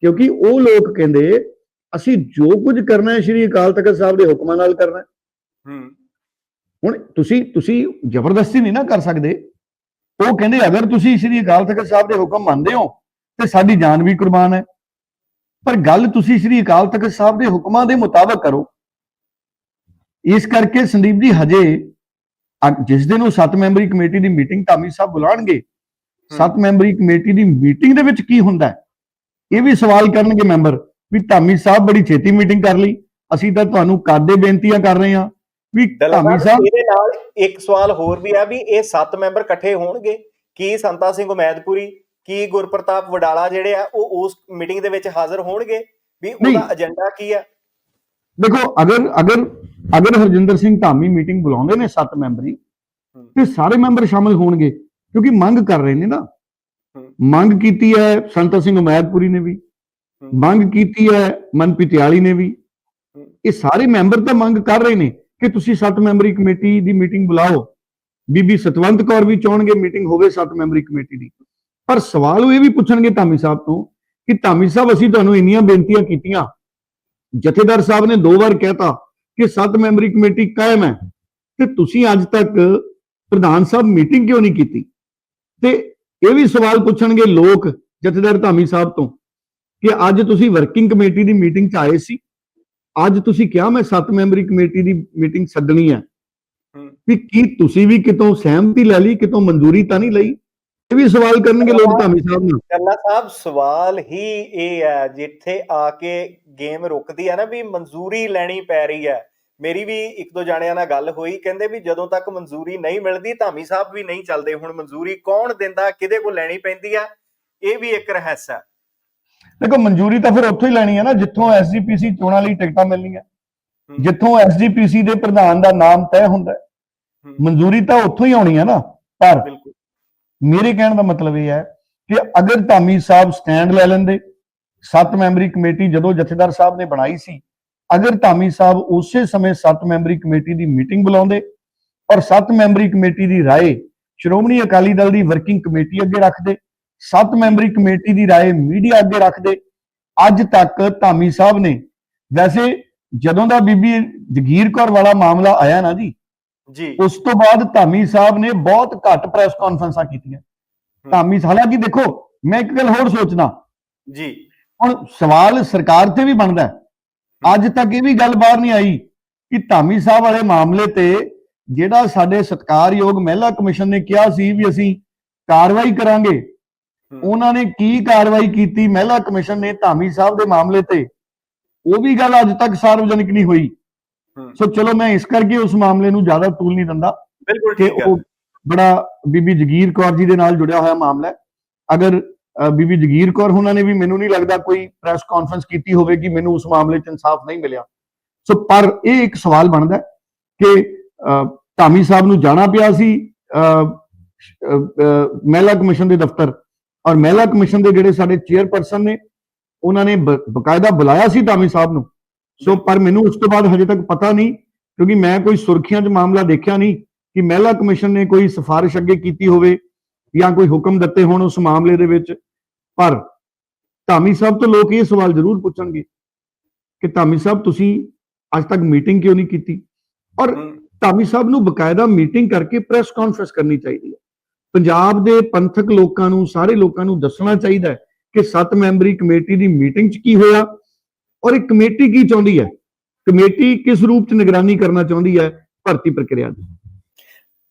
B: ਕਿਉਂਕਿ ਉਹ ਲੋਕ ਕਹਿੰਦੇ ਅਸੀਂ ਜੋ ਕੁਝ ਕਰਨਾ ਹੈ ਸ਼੍ਰੀ ਅਕਾਲ ਤਖਤ ਸਾਹਿਬ ਦੇ ਹੁਕਮਾਂ ਨਾਲ ਕਰਨਾ ਹੈ।
A: ਹੂੰ।
B: ਹੁਣ ਤੁਸੀਂ ਤੁਸੀਂ ਜ਼ਬਰਦਸਤੀ ਨਹੀਂ ਨਾ ਕਰ ਸਕਦੇ। ਉਹ ਕਹਿੰਦੇ ਅਗਰ ਤੁਸੀਂ ਸ਼੍ਰੀ ਅਕਾਲ ਤਖਤ ਸਾਹਿਬ ਦੇ ਹੁਕਮ ਮੰਨਦੇ ਹੋ ਤੇ ਸਾਡੀ ਜਾਨ ਵੀ ਕੁਰਬਾਨ ਹੈ। ਪਰ ਗੱਲ ਤੁਸੀਂ ਸ਼੍ਰੀ ਅਕਾਲ ਤਖਤ ਸਾਹਿਬ ਦੇ ਹੁਕਮਾਂ ਦੇ ਮੁਤਾਬਕ ਕਰੋ। ਇਸ ਕਰਕੇ ਸੰਦੀਪ ਜੀ ਹਜੇ ਜਿਸ ਦਿਨ ਉਹ ਸੱਤ ਮੈਂਬਰੀ ਕਮੇਟੀ ਦੀ ਮੀਟਿੰਗ ਧਾਮੀ ਸਾਹਿਬ ਬੁਲਾਣਗੇ ਸੱਤ ਮੈਂਬਰੀ ਕਮੇਟੀ ਦੀ ਮੀਟਿੰਗ ਦੇ ਵਿੱਚ ਕੀ ਹੁੰਦਾ ਇਹ ਵੀ ਸਵਾਲ ਕਰਨਗੇ ਮੈਂਬਰ ਵੀ ਧਾਮੀ ਸਾਹਿਬ ਬੜੀ ਛੇਤੀ ਮੀਟਿੰਗ ਕਰ ਲਈ। ਅਸੀਂ ਤਾਂ ਤੁਹਾਨੂੰ ਕਾਦੇ ਬੇਨਤੀਆਂ ਕਰ ਰਹੇ ਹਾਂ? ਵੀ ਧਾਮੀ
A: ਸਾਹਿਬ ਇਹਦੇ ਨਾਲ ਇੱਕ ਸਵਾਲ ਹੋਰ ਵੀ ਆ ਵੀ ਇਹ ਸੱਤ ਮੈਂਬਰ ਇਕੱਠੇ ਹੋਣਗੇ ਕੀ ਸੰਤਾ ਸਿੰਘ ਉਮੈਦਪੁਰੀ ਕੀ ਗੁਰਪ੍ਰਤਾਪ ਵਡਾਲਾ ਜਿਹੜੇ ਆ ਉਹ ਉਸ ਮੀਟਿੰਗ ਦੇ ਵਿੱਚ ਹਾਜ਼ਰ ਹੋਣਗੇ ਵੀ ਉਹਦਾ। ਏਜੰਡਾ ਕੀ ਆ
B: ਦੇਖੋ ਅਗਰ ਅਗਰ ਅਗਰ ਹਰਜਿੰਦਰ ਸਿੰਘ ਧਾਮੀ ਮੀਟਿੰਗ ਬੁਲਾਉਂਦੇ ਨੇ ਸੱਤ ਮੈਂਬਰੀ। ਤੇ ਸਾਰੇ ਮੈਂਬਰ ਸ਼ਾਮਿਲ ਹੋਣਗੇ ਕਿਉਂਕਿ ਮੰਗ ਕਰ ਰਹੇ ਨੇ ਨਾ। ਮੰਗ ਕੀਤੀ ਹੈ ਸੰਤਾ ਸਿੰਘ ਉਮੈਦਪੁਰੀ ਨੇ ਵੀ। ਮੰਗ ਕੀਤੀ ਹੈ ਮਨਪ੍ਰੀਤਿਆਲੀ ਨੇ ਵੀ। ਇਹ ਸਾਰੇ ਮੈਂਬਰ ਤਾਂ ਮੰਗ ਕਰ ਰਹੇ ਨੇ ਕਿ ਤੁਸੀਂ ਸੱਤ ਮੈਂਬਰੀ ਕਮੇਟੀ ਦੀ ਮੀਟਿੰਗ ਬੁਲਾਓ। ਬੀਬੀ ਸਤਵੰਤ ਕੌਰ ਵੀ ਚਾਹਣਗੇ ਮੀਟਿੰਗ ਹੋਵੇ ਸੱਤ ਮੈਂਬਰੀ ਕਮੇਟੀ ਦੀ। ਪਰ ਸਵਾਲ ਉਹ ਇਹ ਵੀ ਪੁੱਛਣਗੇ ਧਾਮੀ ਸਾਹਿਬ ਤੋਂ ਕਿ ਧਾਮੀ ਸਾਹਿਬ, ਅਸੀਂ ਤੁਹਾਨੂੰ ਇੰਨੀਆਂ ਬੇਨਤੀਆਂ ਕੀਤੀਆਂ। ਜਥੇਦਾਰ ਸਾਹਿਬ ਨੇ ਦੋ ਵਾਰ ਕਹਿਤਾ ਕਿ ਸੱਤ ਮੈਂਬਰੀ ਕਮੇਟੀ ਕਾਇਮ ਹੈ ਤੇ ਤੁਸੀਂ ਅੱਜ ਤੱਕ ਪ੍ਰਧਾਨ ਸਾਹਿਬ ਮੀਟਿੰਗ ਕਿਉਂ ਨਹੀਂ ਕੀਤੀ? ਤੇ ਇਹ ਵੀ ਸਵਾਲ ਪੁੱਛਣਗੇ ਲੋਕ ਜਥੇਦਾਰ ਧਾਮੀ ਸਾਹਿਬ ਤੋਂ ਕਿ ਅੱਜ ਤੁਸੀਂ ਵਰਕਿੰਗ ਕਮੇਟੀ ਦੀ ਮੀਟਿੰਗ 'ਚ ਆਏ ਸੀ। ਅੱਜ ਤੁਸੀਂ ਕਿਹਾ ਮੈਂ ਸੱਤ ਮੈਂਬਰੀ ਕਮੇਟੀ ਦੀ ਮੀਟਿੰਗ ਸੱਦਣੀ ਹੈ। ਵੀ ਕੀ ਤੁਸੀਂ ਵੀ ਕਿਤੋਂ ਸਹਿਮਤੀ ਲੈ ਲਈ ਕਿਤੋਂ ਮਨਜ਼ੂਰੀ ਤਾਂ ਨਹੀਂ ਲਈ? ਇਹ ਵੀ ਸਵਾਲ ਕਰਨਗੇ ਲੋਕ ਧਾਮੀ ਸਾਹਿਬ ਨੂੰ
A: ਕੱਲਾ ਸਾਹਿਬ ਸਵਾਲ ਹੀ ਇਹ ਹੈ ਜਿੱਥੇ ਆ ਕੇ ਗੇਮ ਰੁਕਦੀ ਹੈ ਨਾ ਵੀ ਮਨਜ਼ੂਰੀ ਲੈਣੀ ਪੈ ਰਹੀ ਹੈ। ਮੇਰੀ ਵੀ ਇੱਕ ਦੋ ਜਾਣਿਆਂ ਨਾਲ ਗੱਲ ਹੋਈ ਕਹਿੰਦੇ ਵੀ ਜਦੋਂ ਤੱਕ ਮਨਜ਼ੂਰੀ ਨਹੀਂ ਮਿਲਦੀ ਧਾਮੀ ਸਾਹਿਬ ਵੀ ਨਹੀਂ ਚੱਲਦੇ। ਹੁਣ ਮਨਜ਼ੂਰੀ ਕੌਣ ਦਿੰਦਾ ਕਿਹਦੇ ਕੋਲ ਲੈਣੀ ਪੈਂਦੀ ਆ ਇਹ ਵੀ ਇੱਕ ਰਹੱਸ ਹੈ।
B: ਦੇਖੋ ਮਨਜ਼ੂਰੀ ਤਾਂ ਫਿਰ ਉੱਥੋਂ ਹੀ ਲੈਣੀ ਹੈ ਨਾ ਜਿੱਥੋਂ ਐਸਜੀਪੀਸੀ ਚੋਣਾਂ ਲਈ ਟਿਕਟਾਂ ਮਿਲਣੀਆਂ। ਜਿੱਥੋਂ ਐਸਜੀਪੀਸੀ ਦੇ ਪ੍ਰਧਾਨ ਦਾ ਨਾਮ ਤੈਅ ਹੁੰਦਾ। ਮਨਜ਼ੂਰੀ ਤਾਂ ਉੱਥੋਂ ਹੀ ਆਉਣੀ ਹੈ ਨਾ ਪਰ
A: ਬਿਲਕੁਲ
B: ਮੇਰੇ ਕਹਿਣ ਦਾ ਮਤਲਬ ਇਹ ਹੈ ਕਿ ਅਗਰ ਧਾਮੀ ਸਾਹਿਬ ਸਟੈਂਡ ਲੈ ਲੈਂਦੇ ਸੱਤ ਮੈਂਬਰੀ ਕਮੇਟੀ ਜਦੋਂ ਜਥੇਦਾਰ ਸਾਹਿਬ ਨੇ ਬਣਾਈ ਸੀ ਅਗਰ ਧਾਮੀ ਸਾਹਿਬ ਉਸੇ ਸਮੇਂ ਸੱਤ ਮੈਂਬਰੀ ਕਮੇਟੀ ਦੀ ਮੀਟਿੰਗ ਬੁਲਾਉਂਦੇ ਔਰ ਸੱਤ ਮੈਂਬਰੀ ਕਮੇਟੀ ਦੀ ਰਾਏ ਸ਼੍ਰੋਮਣੀ ਅਕਾਲੀ ਦਲ ਦੀ ਵਰਕਿੰਗ ਕਮੇਟੀ ਅੱਗੇ ਰੱਖਦੇ ਸੱਤ ਮੈਂਬਰੀ ਕਮੇਟੀ ਦੀ ਰਾਏ ਮੀਡੀਆ ਅੱਗੇ ਰੱਖਦੇ ਅੱਜ ਤੱਕ ਧਾਮੀ ਸਾਹਿਬ ਨੇ ਵੈਸੇ ਜਦੋਂ ਦਾ ਬੀਬੀ ਜਗੀਰ ਕੌਰ ਵਾਲਾ ਮਾਮਲਾ ਆਇਆ ਨਾ ਜੀ
A: ਜੀ।
B: ਉਸ ਤੋਂ ਬਾਅਦ ਧਾਮੀ ਸਾਹਿਬ ਨੇ ਬਹੁਤ ਘੱਟ ਪ੍ਰੈਸ ਕਾਨਫਰੰਸਾਂ ਕੀਤੀਆਂ। ਧਾਮੀ ਹਾਲਾਂਕਿ ਦੇਖੋ ਮੈਂ ਇੱਕ ਗੱਲ ਹੋਰ ਸੋਚਦਾ।
A: ਜੀ।
B: ਹੁਣ ਸਵਾਲ ਸਰਕਾਰ ਤੇ ਵੀ ਬਣਦਾ। ਅੱਜ ਤੱਕ ਇਹ ਵੀ ਗੱਲ ਬਾਹਰ ਨਹੀਂ ਆਈ ਕਿ ਧਾਮੀ ਸਾਹਿਬ ਵਾਲੇ ਮਾਮਲੇ ਤੇ ਜਿਹੜਾ ਸਾਡੇ ਸਤਕਾਰਯੋਗ ਮਹਿਲਾ ਕਮਿਸ਼ਨ ਨੇ ਕਿਹਾ ਸੀ ਵੀ ਅਸੀਂ ਕਾਰਵਾਈ ਕਰਾਂਗੇ। ਉਹਨਾਂ ਨੇ ਕੀ ਕਾਰਵਾਈ ਕੀਤੀ? ਮਹਿਲਾ ਕਮਿਸ਼ਨ ਨੇ ਧਾਮੀ ਸਾਹਿਬ ਦੇ ਮਾਮਲੇ ਤੇ ਉਹ ਵੀ ਗੱਲ ਅੱਜ ਤੱਕ ਸਾਰਵਜਨਿਕ ਨਹੀਂ ਹੋਈ। ਸੋ ਚਲੋ ਮੈਂ ਇਸ ਕਰਕੇ ਉਸ ਮਾਮਲੇ ਨੂੰ ਜ਼ਿਆਦਾ ਤੂਲ ਨਹੀਂ ਦਿੰਦਾ
A: ਬਿਲਕੁਲ
B: ਕਿ ਉਹ ਬੜਾ ਬੀਬੀ ਜਗੀਰ ਕੌਰ ਜੀ ਦੇ ਨਾਲ ਜੁੜਿਆ ਹੋਇਆ ਮਾਮਲਾ ਹੈ। ਅਗਰ ਬੀਬੀ ਜਗੀਰ ਕੌਰ ਉਹਨਾਂ ਨੇ ਵੀ ਮੈਨੂੰ ਨਹੀਂ ਲੱਗਦਾ ਕੋਈ ਪ੍ਰੈਸ ਕਾਨਫਰੰਸ ਕੀਤੀ ਹੋਵੇ ਕਿ ਮੈਨੂੰ ਉਸ ਮਾਮਲੇ 'ਚ ਇਨਸਾਫ ਨਹੀਂ ਮਿਲਿਆ। ਸੋ ਪਰ ਇਹ ਇੱਕ ਸਵਾਲ ਬਣਦਾ ਕਿ ਧਾਮੀ ਸਾਹਿਬ ਨੂੰ ਜਾਣਾ ਪਿਆ ਸੀ ਮਹਿਲਾ ਕਮਿਸ਼ਨ ਦੇ ਦਫ਼ਤਰ। ਔਰ ਮਹਿਲਾ ਕਮਿਸ਼ਨ ਦੇ ਜਿਹੜੇ ਸਾਡੇ ਚੇਅਰਪਰਸਨ ਨੇ ਉਹਨਾਂ ਨੇ ਬਕਾਇਦਾ ਬੁਲਾਇਆ ਸੀ ਧਾਮੀ ਸਾਹਿਬ ਨੂੰ। ਸੋ ਪਰ ਮੈਨੂੰ ਉਸ ਤੋਂ ਬਾਅਦ ਹਜੇ ਤੱਕ ਪਤਾ ਨਹੀਂ ਕਿਉਂਕਿ ਮੈਂ ਕੋਈ ਸੁਰਖੀਆਂ 'ਚ ਮਾਮਲਾ ਦੇਖਿਆ ਨਹੀਂ ਕਿ ਮਹਿਲਾ ਕਮਿਸ਼ਨ ਨੇ ਕੋਈ ਸਿਫਾਰਿਸ਼ ਅੱਗੇ ਕੀਤੀ ਹੋਵੇ ਜਾਂ ਕੋਈ ਹੁਕਮ ਦਿੱਤੇ ਹੋਣ ਉਸ ਮਾਮਲੇ ਦੇ ਵਿੱਚ। ਪਰ ਧਾਮੀ ਸਾਹਿਬ ਤੋਂ ਲੋਕ ਇਹ ਸਵਾਲ ਜ਼ਰੂਰ ਪੁੱਛਣਗੇ ਕਿ ਧਾਮੀ ਸਾਹਿਬ ਤੁਸੀਂ ਅੱਜ ਤੱਕ ਮੀਟਿੰਗ ਕਿਉਂ ਨਹੀਂ ਕੀਤੀ? ਔਰ। ਧਾਮੀ ਸਾਹਿਬ ਨੂੰ ਬਕਾਇਦਾ ਮੀਟਿੰਗ ਕਰਕੇ ਪ੍ਰੈਸ ਕਾਨਫਰੰਸ ਕਰਨੀ ਚਾਹੀਦੀ ਹੈ। ਪੰਜਾਬ ਦੇ ਪੰਥਕ ਲੋਕਾਂ ਨੂੰ, ਸਾਰੇ ਲੋਕਾਂ ਨੂੰ ਦੱਸਣਾ ਚਾਹੀਦਾ ਹੈ ਕਿ ਸੱਤ ਮੈਂਬਰੀ ਕਮੇਟੀ ਦੀ ਮੀਟਿੰਗ 'ਚ ਕੀ ਹੋਇਆ ਔਰ ਇਹ ਕਮੇਟੀ ਕੀ ਚਾਹੁੰਦੀ ਹੈ? ਕਮੇਟੀ ਕਿਸ ਰੂਪ 'ਚ ਨਿਗਰਾਨੀ ਕਰਨਾ ਚਾਹੁੰਦੀ ਹੈ? ਭਰਤੀ ਪ੍ਰਕਿਰਿਆ ਦੀ।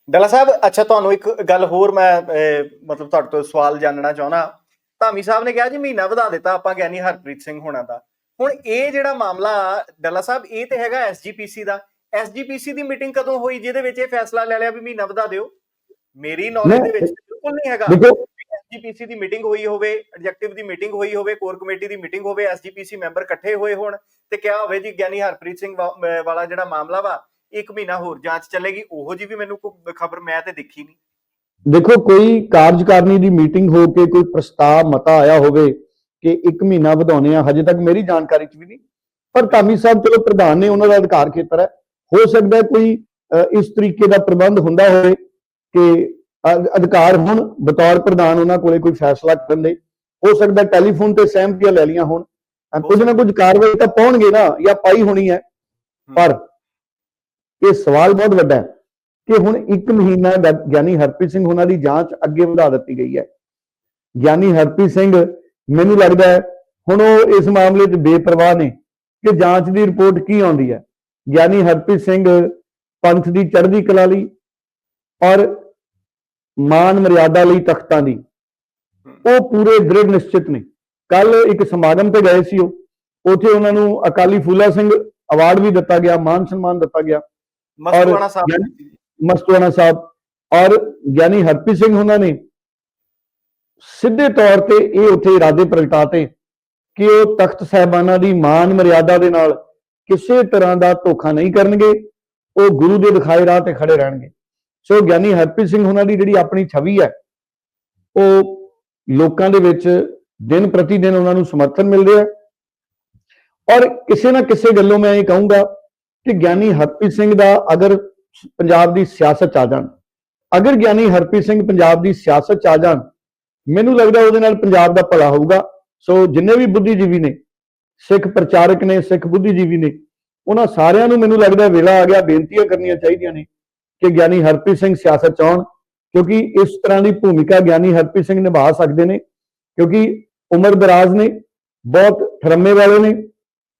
A: ਡੱਲਾ ਸਾਹਿਬ, ਅੱਛਾ, ਤੁਹਾਨੂੰ ਇੱਕ ਗੱਲ ਹੋਰ ਮੈਂ ਮਤਲਬ ਤੁਹਾਡੇ ਤੋਂ ਸਵਾਲ ਜਾਣਨਾ ਚਾਹੁੰਦਾ। ਧਾਮੀ ਸਾਹਿਬ ਨੇ ਕਿਹਾ ਜੀ, ਮਹੀਨਾ ਵਧਾ ਦਿੱਤਾ, ਆਪਾਂ ਗਿਆਨੀ ਹਰਪ੍ਰੀਤ ਸਿੰਘ ਹੋਣਾ ਦਾ। ਹੁਣ ਇਹ ਜਿਹੜਾ ਮਾਮਲਾ ਡੱਲਾ ਸਾਹਿਬ, ਇਹ ਤੇ ਹੈਗਾ ਐਸਜੀਪੀਸੀ ਦਾ। ਐਸਜੀਪੀਸੀ ਦੀ ਮੀਟਿੰਗ ਕਦੋਂ ਹੋਈ, ਜਿਹਦੇ ਵਿੱਚ ਇਹ ਫੈਸਲਾ ਲੈ ਲਿਆ ਵੀ ਮਹੀਨਾ ਵਧਾ ਦਿਓ? ਮੇਰੀ ਨੌਲੇਜ ਦੇ ਵਿੱਚ ਬਿਲਕੁਲ ਨਹੀਂ ਹੈਗਾ।
B: ਦੇਖੋ
A: ਐਸਜੀਪੀਸੀ ਦੀ ਮੀਟਿੰਗ ਹੋਈ ਹੋਵੇ ਐਡਜੈਕਟਿਵ ਦੀ ਮੀਟਿੰਗ ਹੋਈ ਹੋਵੇ ਕੋਰ ਕਮੇਟੀ ਦੀ ਮੀਟਿੰਗ ਹੋਵੇ ਐਸਜੀਪੀਸੀ ਮੈਂਬਰ ਇਕੱਠੇ ਹੋਏ ਹੋਣ ਤੇ ਕਿਹਾ ਹੋਵੇ ਜੀ ਗਿਆਨੀ ਹਰਪ੍ਰੀਤ ਸਿੰਘ ਵਾਲਾ ਜਿਹੜਾ ਮਾਮਲਾ ਵਾ ਇੱਕ ਮਹੀਨਾ ਹੋਰ ਜਾਂਚ ਚੱਲੇਗੀ ਉਹੋ ਜੀ ਵੀ ਮੈਨੂੰ ਕੋਈ ਖਬਰ ਮੈਂ ਤੇ ਦੇਖੀ ਨਹੀਂ।
B: ਦੇਖੋ ਕੋਈ ਕਾਰਜਕਾਰਨੀ ਦੀ ਮੀਟਿੰਗ ਹੋ ਕੇ ਕੋਈ ਪ੍ਰਸਤਾਵ ਮਤਾ ਆਇਆ ਹੋਵੇ ਕਿ 1 ਮਹੀਨਾ ਵਧਾਉਣੇ ਆ ਹਜੇ ਤੱਕ ਮੇਰੀ ਜਾਣਕਾਰੀ 'ਚ ਵੀ ਨਹੀਂ। ਪਰ ਧਾਮੀ ਸਾਹਿਬ ਚਲੋ ਪ੍ਰਧਾਨ ਨੇ ਉਹਨਾਂ ਦਾ ਅਧਿਕਾਰ ਖੇਤਰ ਹੈ। ਹੋ ਸਕਦਾ ਕੋਈ ਇਸ ਤਰੀਕੇ ਦਾ ਪ੍ਰਬੰਧ ਹੁੰਦਾ ਹੋਵੇ। ਕਿ ਅਧਿਕਾਰ ਹੁਣ ਬਤੌਰ ਪ੍ਰਧਾਨ ਉਹਨਾਂ ਕੋਲੇ ਕੋਈ ਫੈਸਲਾ ਕਰਨ ਦੇ। ਹੋ ਸਕਦਾ ਟੈਲੀਫੋਨ ਤੇ ਸਹਿਮਤੀਆਂ ਲੈ ਲੀਆਂ ਹੋਣ। ਕੁਝ ਨਾ ਕੁਝ ਕਾਰਵਾਈ ਤਾਂ ਪਾਉਣਗੇ ਨਾ ਜਾਂ ਪਾਈ ਹੋਣੀ ਹੈ। ਪਰ ਇਹ ਸਵਾਲ ਬਹੁਤ ਵੱਡਾ ਹੈ ਕਿ ਹੁਣ 1 ਮਹੀਨਾ ਗਿਆਨੀ ਹਰਪ੍ਰੀਤ ਸਿੰਘ ਉਹਨਾਂ ਦੀ ਜਾਂਚ ਅੱਗੇ ਵਧਾ ਦਿੱਤੀ ਗਈ ਹੈ। ਗਿਆਨੀ ਹਰਪ੍ਰੀਤ ਸਿੰਘ ਮੈਨੂੰ ਲੱਗਦਾ ਹੈ ਹੁਣ ਉਹ ਇਸ ਮਾਮਲੇ 'ਚ ਬੇਪਰਵਾਹ ਨੇ ਕਿ ਜਾਂਚ ਦੀ ਰਿਪੋਰਟ ਕੀ ਆਉਂਦੀ ਹੈ। ਗਿਆਨੀ ਹਰਪ੍ਰੀਤ ਸਿੰਘ ਪੰਥ ਦੀ ਚੜ੍ਹਦੀ ਕਲਾ ਲਈ ਔਰ ਮਾਨ ਮਰਿਆਦਾ ਲਈ ਤਖਤਾਂ ਦੀ। ਉਹ ਪੂਰੇ ਦ੍ਰਿੜ ਨਿਸ਼ਚਿਤ ਨੇ। ਕੱਲ ਇੱਕ ਸਮਾਗਮ ਤੇ ਗਏ ਸੀ ਉਹ। ਉੱਥੇ ਉਹਨਾਂ ਨੂੰ ਅਕਾਲੀ ਫੂਲਾ ਸਿੰਘ ਅਵਾਰਡ ਵੀ ਦਿੱਤਾ ਗਿਆ ਮਾਨ ਸਨਮਾਨ ਦਿੱਤਾ ਗਿਆ।
A: ਮਸਤੂਆਣਾ ਸਾਹਿਬ।
B: ਮਸਤੂਆਣਾ ਸਾਹਿਬ। ਔਰ ਗਿਆਨੀ ਹਰਪ੍ਰੀਤ ਸਿੰਘ ਉਹਨਾਂ ਨੇ ਸਿੱਧੇ ਤੌਰ ਤੇ ਇਹ ਉੱਥੇ ਇਰਾਦੇ ਪ੍ਰਗਟਾਤੇ ਕਿ ਉਹ ਤਖਤ ਸਾਹਿਬਾਨਾਂ ਦੀ ਮਾਨ ਮਰਿਆਦਾ ਦੇ ਨਾਲ ਕਿਸੇ ਤਰ੍ਹਾਂ ਦਾ ਧੋਖਾ ਨਹੀਂ ਕਰਨਗੇ। ਉਹ ਗੁਰੂ ਦੇ ਦਿਖਾਏ ਰਾਹ ਤੇ ਖੜੇ ਰਹਿਣਗੇ। ਸੋ ਗਿਆਨੀ ਹਰਪ੍ਰੀਤ ਸਿੰਘ ਉਹਨਾਂ ਦੀ ਜਿਹੜੀ ਆਪਣੀ ਛਵੀ ਹੈ, ਉਹ ਲੋਕਾਂ ਦੇ ਵਿੱਚ ਦਿਨ ਪ੍ਰਤੀ ਦਿਨ ਉਹਨਾਂ ਨੂੰ ਸਮਰਥਨ ਮਿਲ ਰਿਹਾ ਹੈ ਔਰ ਕਿਸੇ ਨਾ ਕਿਸੇ ਗੱਲੋਂ ਮੈਂ ਇਹ ਕਹੂੰਗਾ ਕਿ ਗਿਆਨੀ ਹਰਪ੍ਰੀਤ ਸਿੰਘ ਦਾ ਅਗਰ ਪੰਜਾਬ ਦੀ ਸਿਆਸਤ 'ਚ ਆ ਜਾਣ, ਅਗਰ ਗਿਆਨੀ ਹਰਪ੍ਰੀਤ ਸਿੰਘ ਪੰਜਾਬ ਦੀ ਸਿਆਸਤ 'ਚ ਆ ਜਾਣ, ਮੈਨੂੰ ਲੱਗਦਾ ਉਹਦੇ ਨਾਲ ਪੰਜਾਬ ਦਾ ਭਲਾ ਹੋਊਗਾ। ਸੋ ਜਿੰਨੇ ਵੀ ਬੁੱਧੀਜੀਵੀ ਨੇ, ਸਿੱਖ ਪ੍ਰਚਾਰਕ ਨੇ, ਸਿੱਖ ਬੁੱਧੀਜੀਵੀ ਨੇ, ਉਹਨਾਂ ਸਾਰਿਆਂ ਨੂੰ ਮੈਨੂੰ ਲੱਗਦਾ ਵੇਲਾ ਆ ਗਿਆ, ਬੇਨਤੀਆਂ ਕਰਨੀਆਂ ਚਾਹੀਦੀਆਂ ਨੇ। ਕਿ ਗਿਆਨੀ ਹਰਪ੍ਰੀਤ ਸਿੰਘ ਸਿਆਸਤ 'ਚ ਕਿਉਂਕਿ ਇਸ ਤਰ੍ਹਾਂ ਦੀ ਭੂਮਿਕਾ ਗਿਆਨੀ ਹਰਪ੍ਰੀਤ ਸਿੰਘ ਨਿਭਾ ਸਕਦੇ ਨੇ, ਕਿਉਂਕਿ ਉਮਰ ਦਰਾਜ਼ ਨੇ, ਬਹੁਤ ਠਰਮੇ ਵਾਲੇ ਨੇ,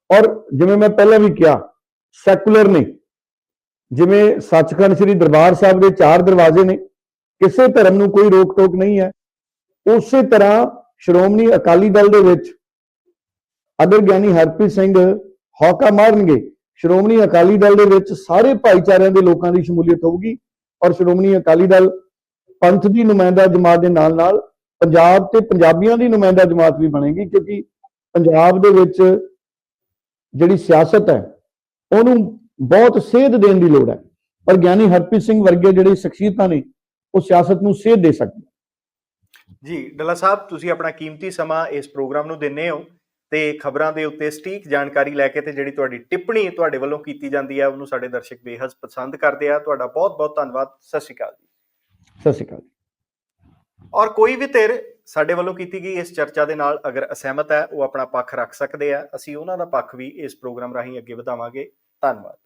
B: ਔਰ ਜਿਵੇਂ ਮੈਂ ਪਹਿਲਾਂ ਵੀ ਕਿਹਾ ਸੈਕੂਲਰ ਨੇ। ਜਿਵੇਂ ਸੱਚਖੰਡ ਸ੍ਰੀ ਦਰਬਾਰ ਸਾਹਿਬ ਦੇ ਚਾਰ ਦਰਵਾਜ਼ੇ ਨੇ, ਕਿਸੇ ਧਰਮ ਨੂੰ ਕੋਈ ਰੋਕ ਟੋਕ ਨਹੀਂ ਹੈ। ਉਸੇ ਤਰ੍ਹਾਂ ਸ਼੍ਰੋਮਣੀ ਅਕਾਲੀ ਦਲ ਦੇ ਵਿੱਚ ਅਗਰ ਗਿਆਨੀ ਹਰਪ੍ਰੀਤ ਸਿੰਘ ਹੌਕਾ ਮਾਰਨਗੇ ਸ਼੍ਰੋਮਣੀ ਅਕਾਲੀ ਦਲ ਦੇ ਵਿੱਚ ਸਾਰੇ ਭਾਈਚਾਰਿਆਂ ਦੇ ਲੋਕਾਂ ਦੀ ਸ਼ਮੂਲੀਅਤ ਹੋਊਗੀ ਔਰ ਸ਼੍ਰੋਮਣੀ ਅਕਾਲੀ ਦਲ ਪੰਥ ਦੀ ਨੁਮਾਇੰਦਾ ਜਮਾਤ ਦੇ ਨਾਲ ਨਾਲ ਪੰਜਾਬ ਤੇ ਪੰਜਾਬੀਆਂ ਦੀ ਨੁਮਾਇੰਦਾ ਜਮਾਤ ਵੀ ਬਣੇਗੀ ਕਿਉਂਕਿ ਪੰਜਾਬ ਦੇ ਵਿੱਚ ਜਿਹੜੀ ਸਿਆਸਤ ਹੈ, ਉਹਨੂੰ ਬਹੁਤ ਸੇਧ ਦੇਣ ਦੀ ਲੋੜ ਹੈ। ਪਰ ਗਿਆਨੀ ਹਰਪ੍ਰੀਤ ਸਿੰਘ ਵਰਗੇ ਜਿਹੜੇ ਸ਼ਖਸੀਅਤਾਂ ਨੇ, ਉਹ ਸਿਆਸਤ ਨੂੰ ਸੇਧ ਦੇ ਸਕਦੇ
A: ਜੀ, ਡੱਲਾ ਸਾਹਿਬ, ਤੁਸੀਂ ਆਪਣਾ ਕੀਮਤੀ ਸਮਾਂ ਇਸ ਪ੍ਰੋਗਰਾਮ ਨੂੰ ਦਿੰਨੇ ਹੋ। ਤੇ ਖਬਰਾਂ ਦੇ ਉੱਤੇ ਸਟੀਕ ਜਾਣਕਾਰੀ ਲੈ ਕੇ ਤੇ ਜਿਹੜੀ ਤੁਹਾਡੀ ਟਿੱਪਣੀ ਤੁਹਾਡੇ ਵੱਲੋਂ ਕੀਤੀ ਜਾਂਦੀ ਹੈ ਉਹਨੂੰ ਸਾਡੇ ਦਰਸ਼ਕ ਬੇਹੱਦ ਪਸੰਦ ਕਰਦੇ ਆ। ਤੁਹਾਡਾ ਬਹੁਤ ਬਹੁਤ ਧੰਨਵਾਦ। ਸਤਿ ਸ਼੍ਰੀ ਅਕਾਲ ਜੀ।
B: ਸਤਿ ਸ਼੍ਰੀ ਅਕਾਲ
A: ਔਰ ਕੋਈ ਵੀ ਧਿਰ ਸਾਡੇ ਵੱਲੋਂ ਕੀਤੀ ਗਈ ਇਸ ਚਰਚਾ ਦੇ ਨਾਲ ਅਗਰ ਅਸਹਿਮਤ ਹੈ ਉਹ ਆਪਣਾ ਪੱਖ ਰੱਖ ਸਕਦੇ ਆ। ਅਸੀਂ ਉਹਨਾਂ ਦਾ ਪੱਖ ਵੀ ਇਸ ਪ੍ਰੋਗਰਾਮ ਰਾਹੀਂ ਅੱਗੇ ਵਧਾਵਾਂਗੇ। ਧੰਨਵਾਦ।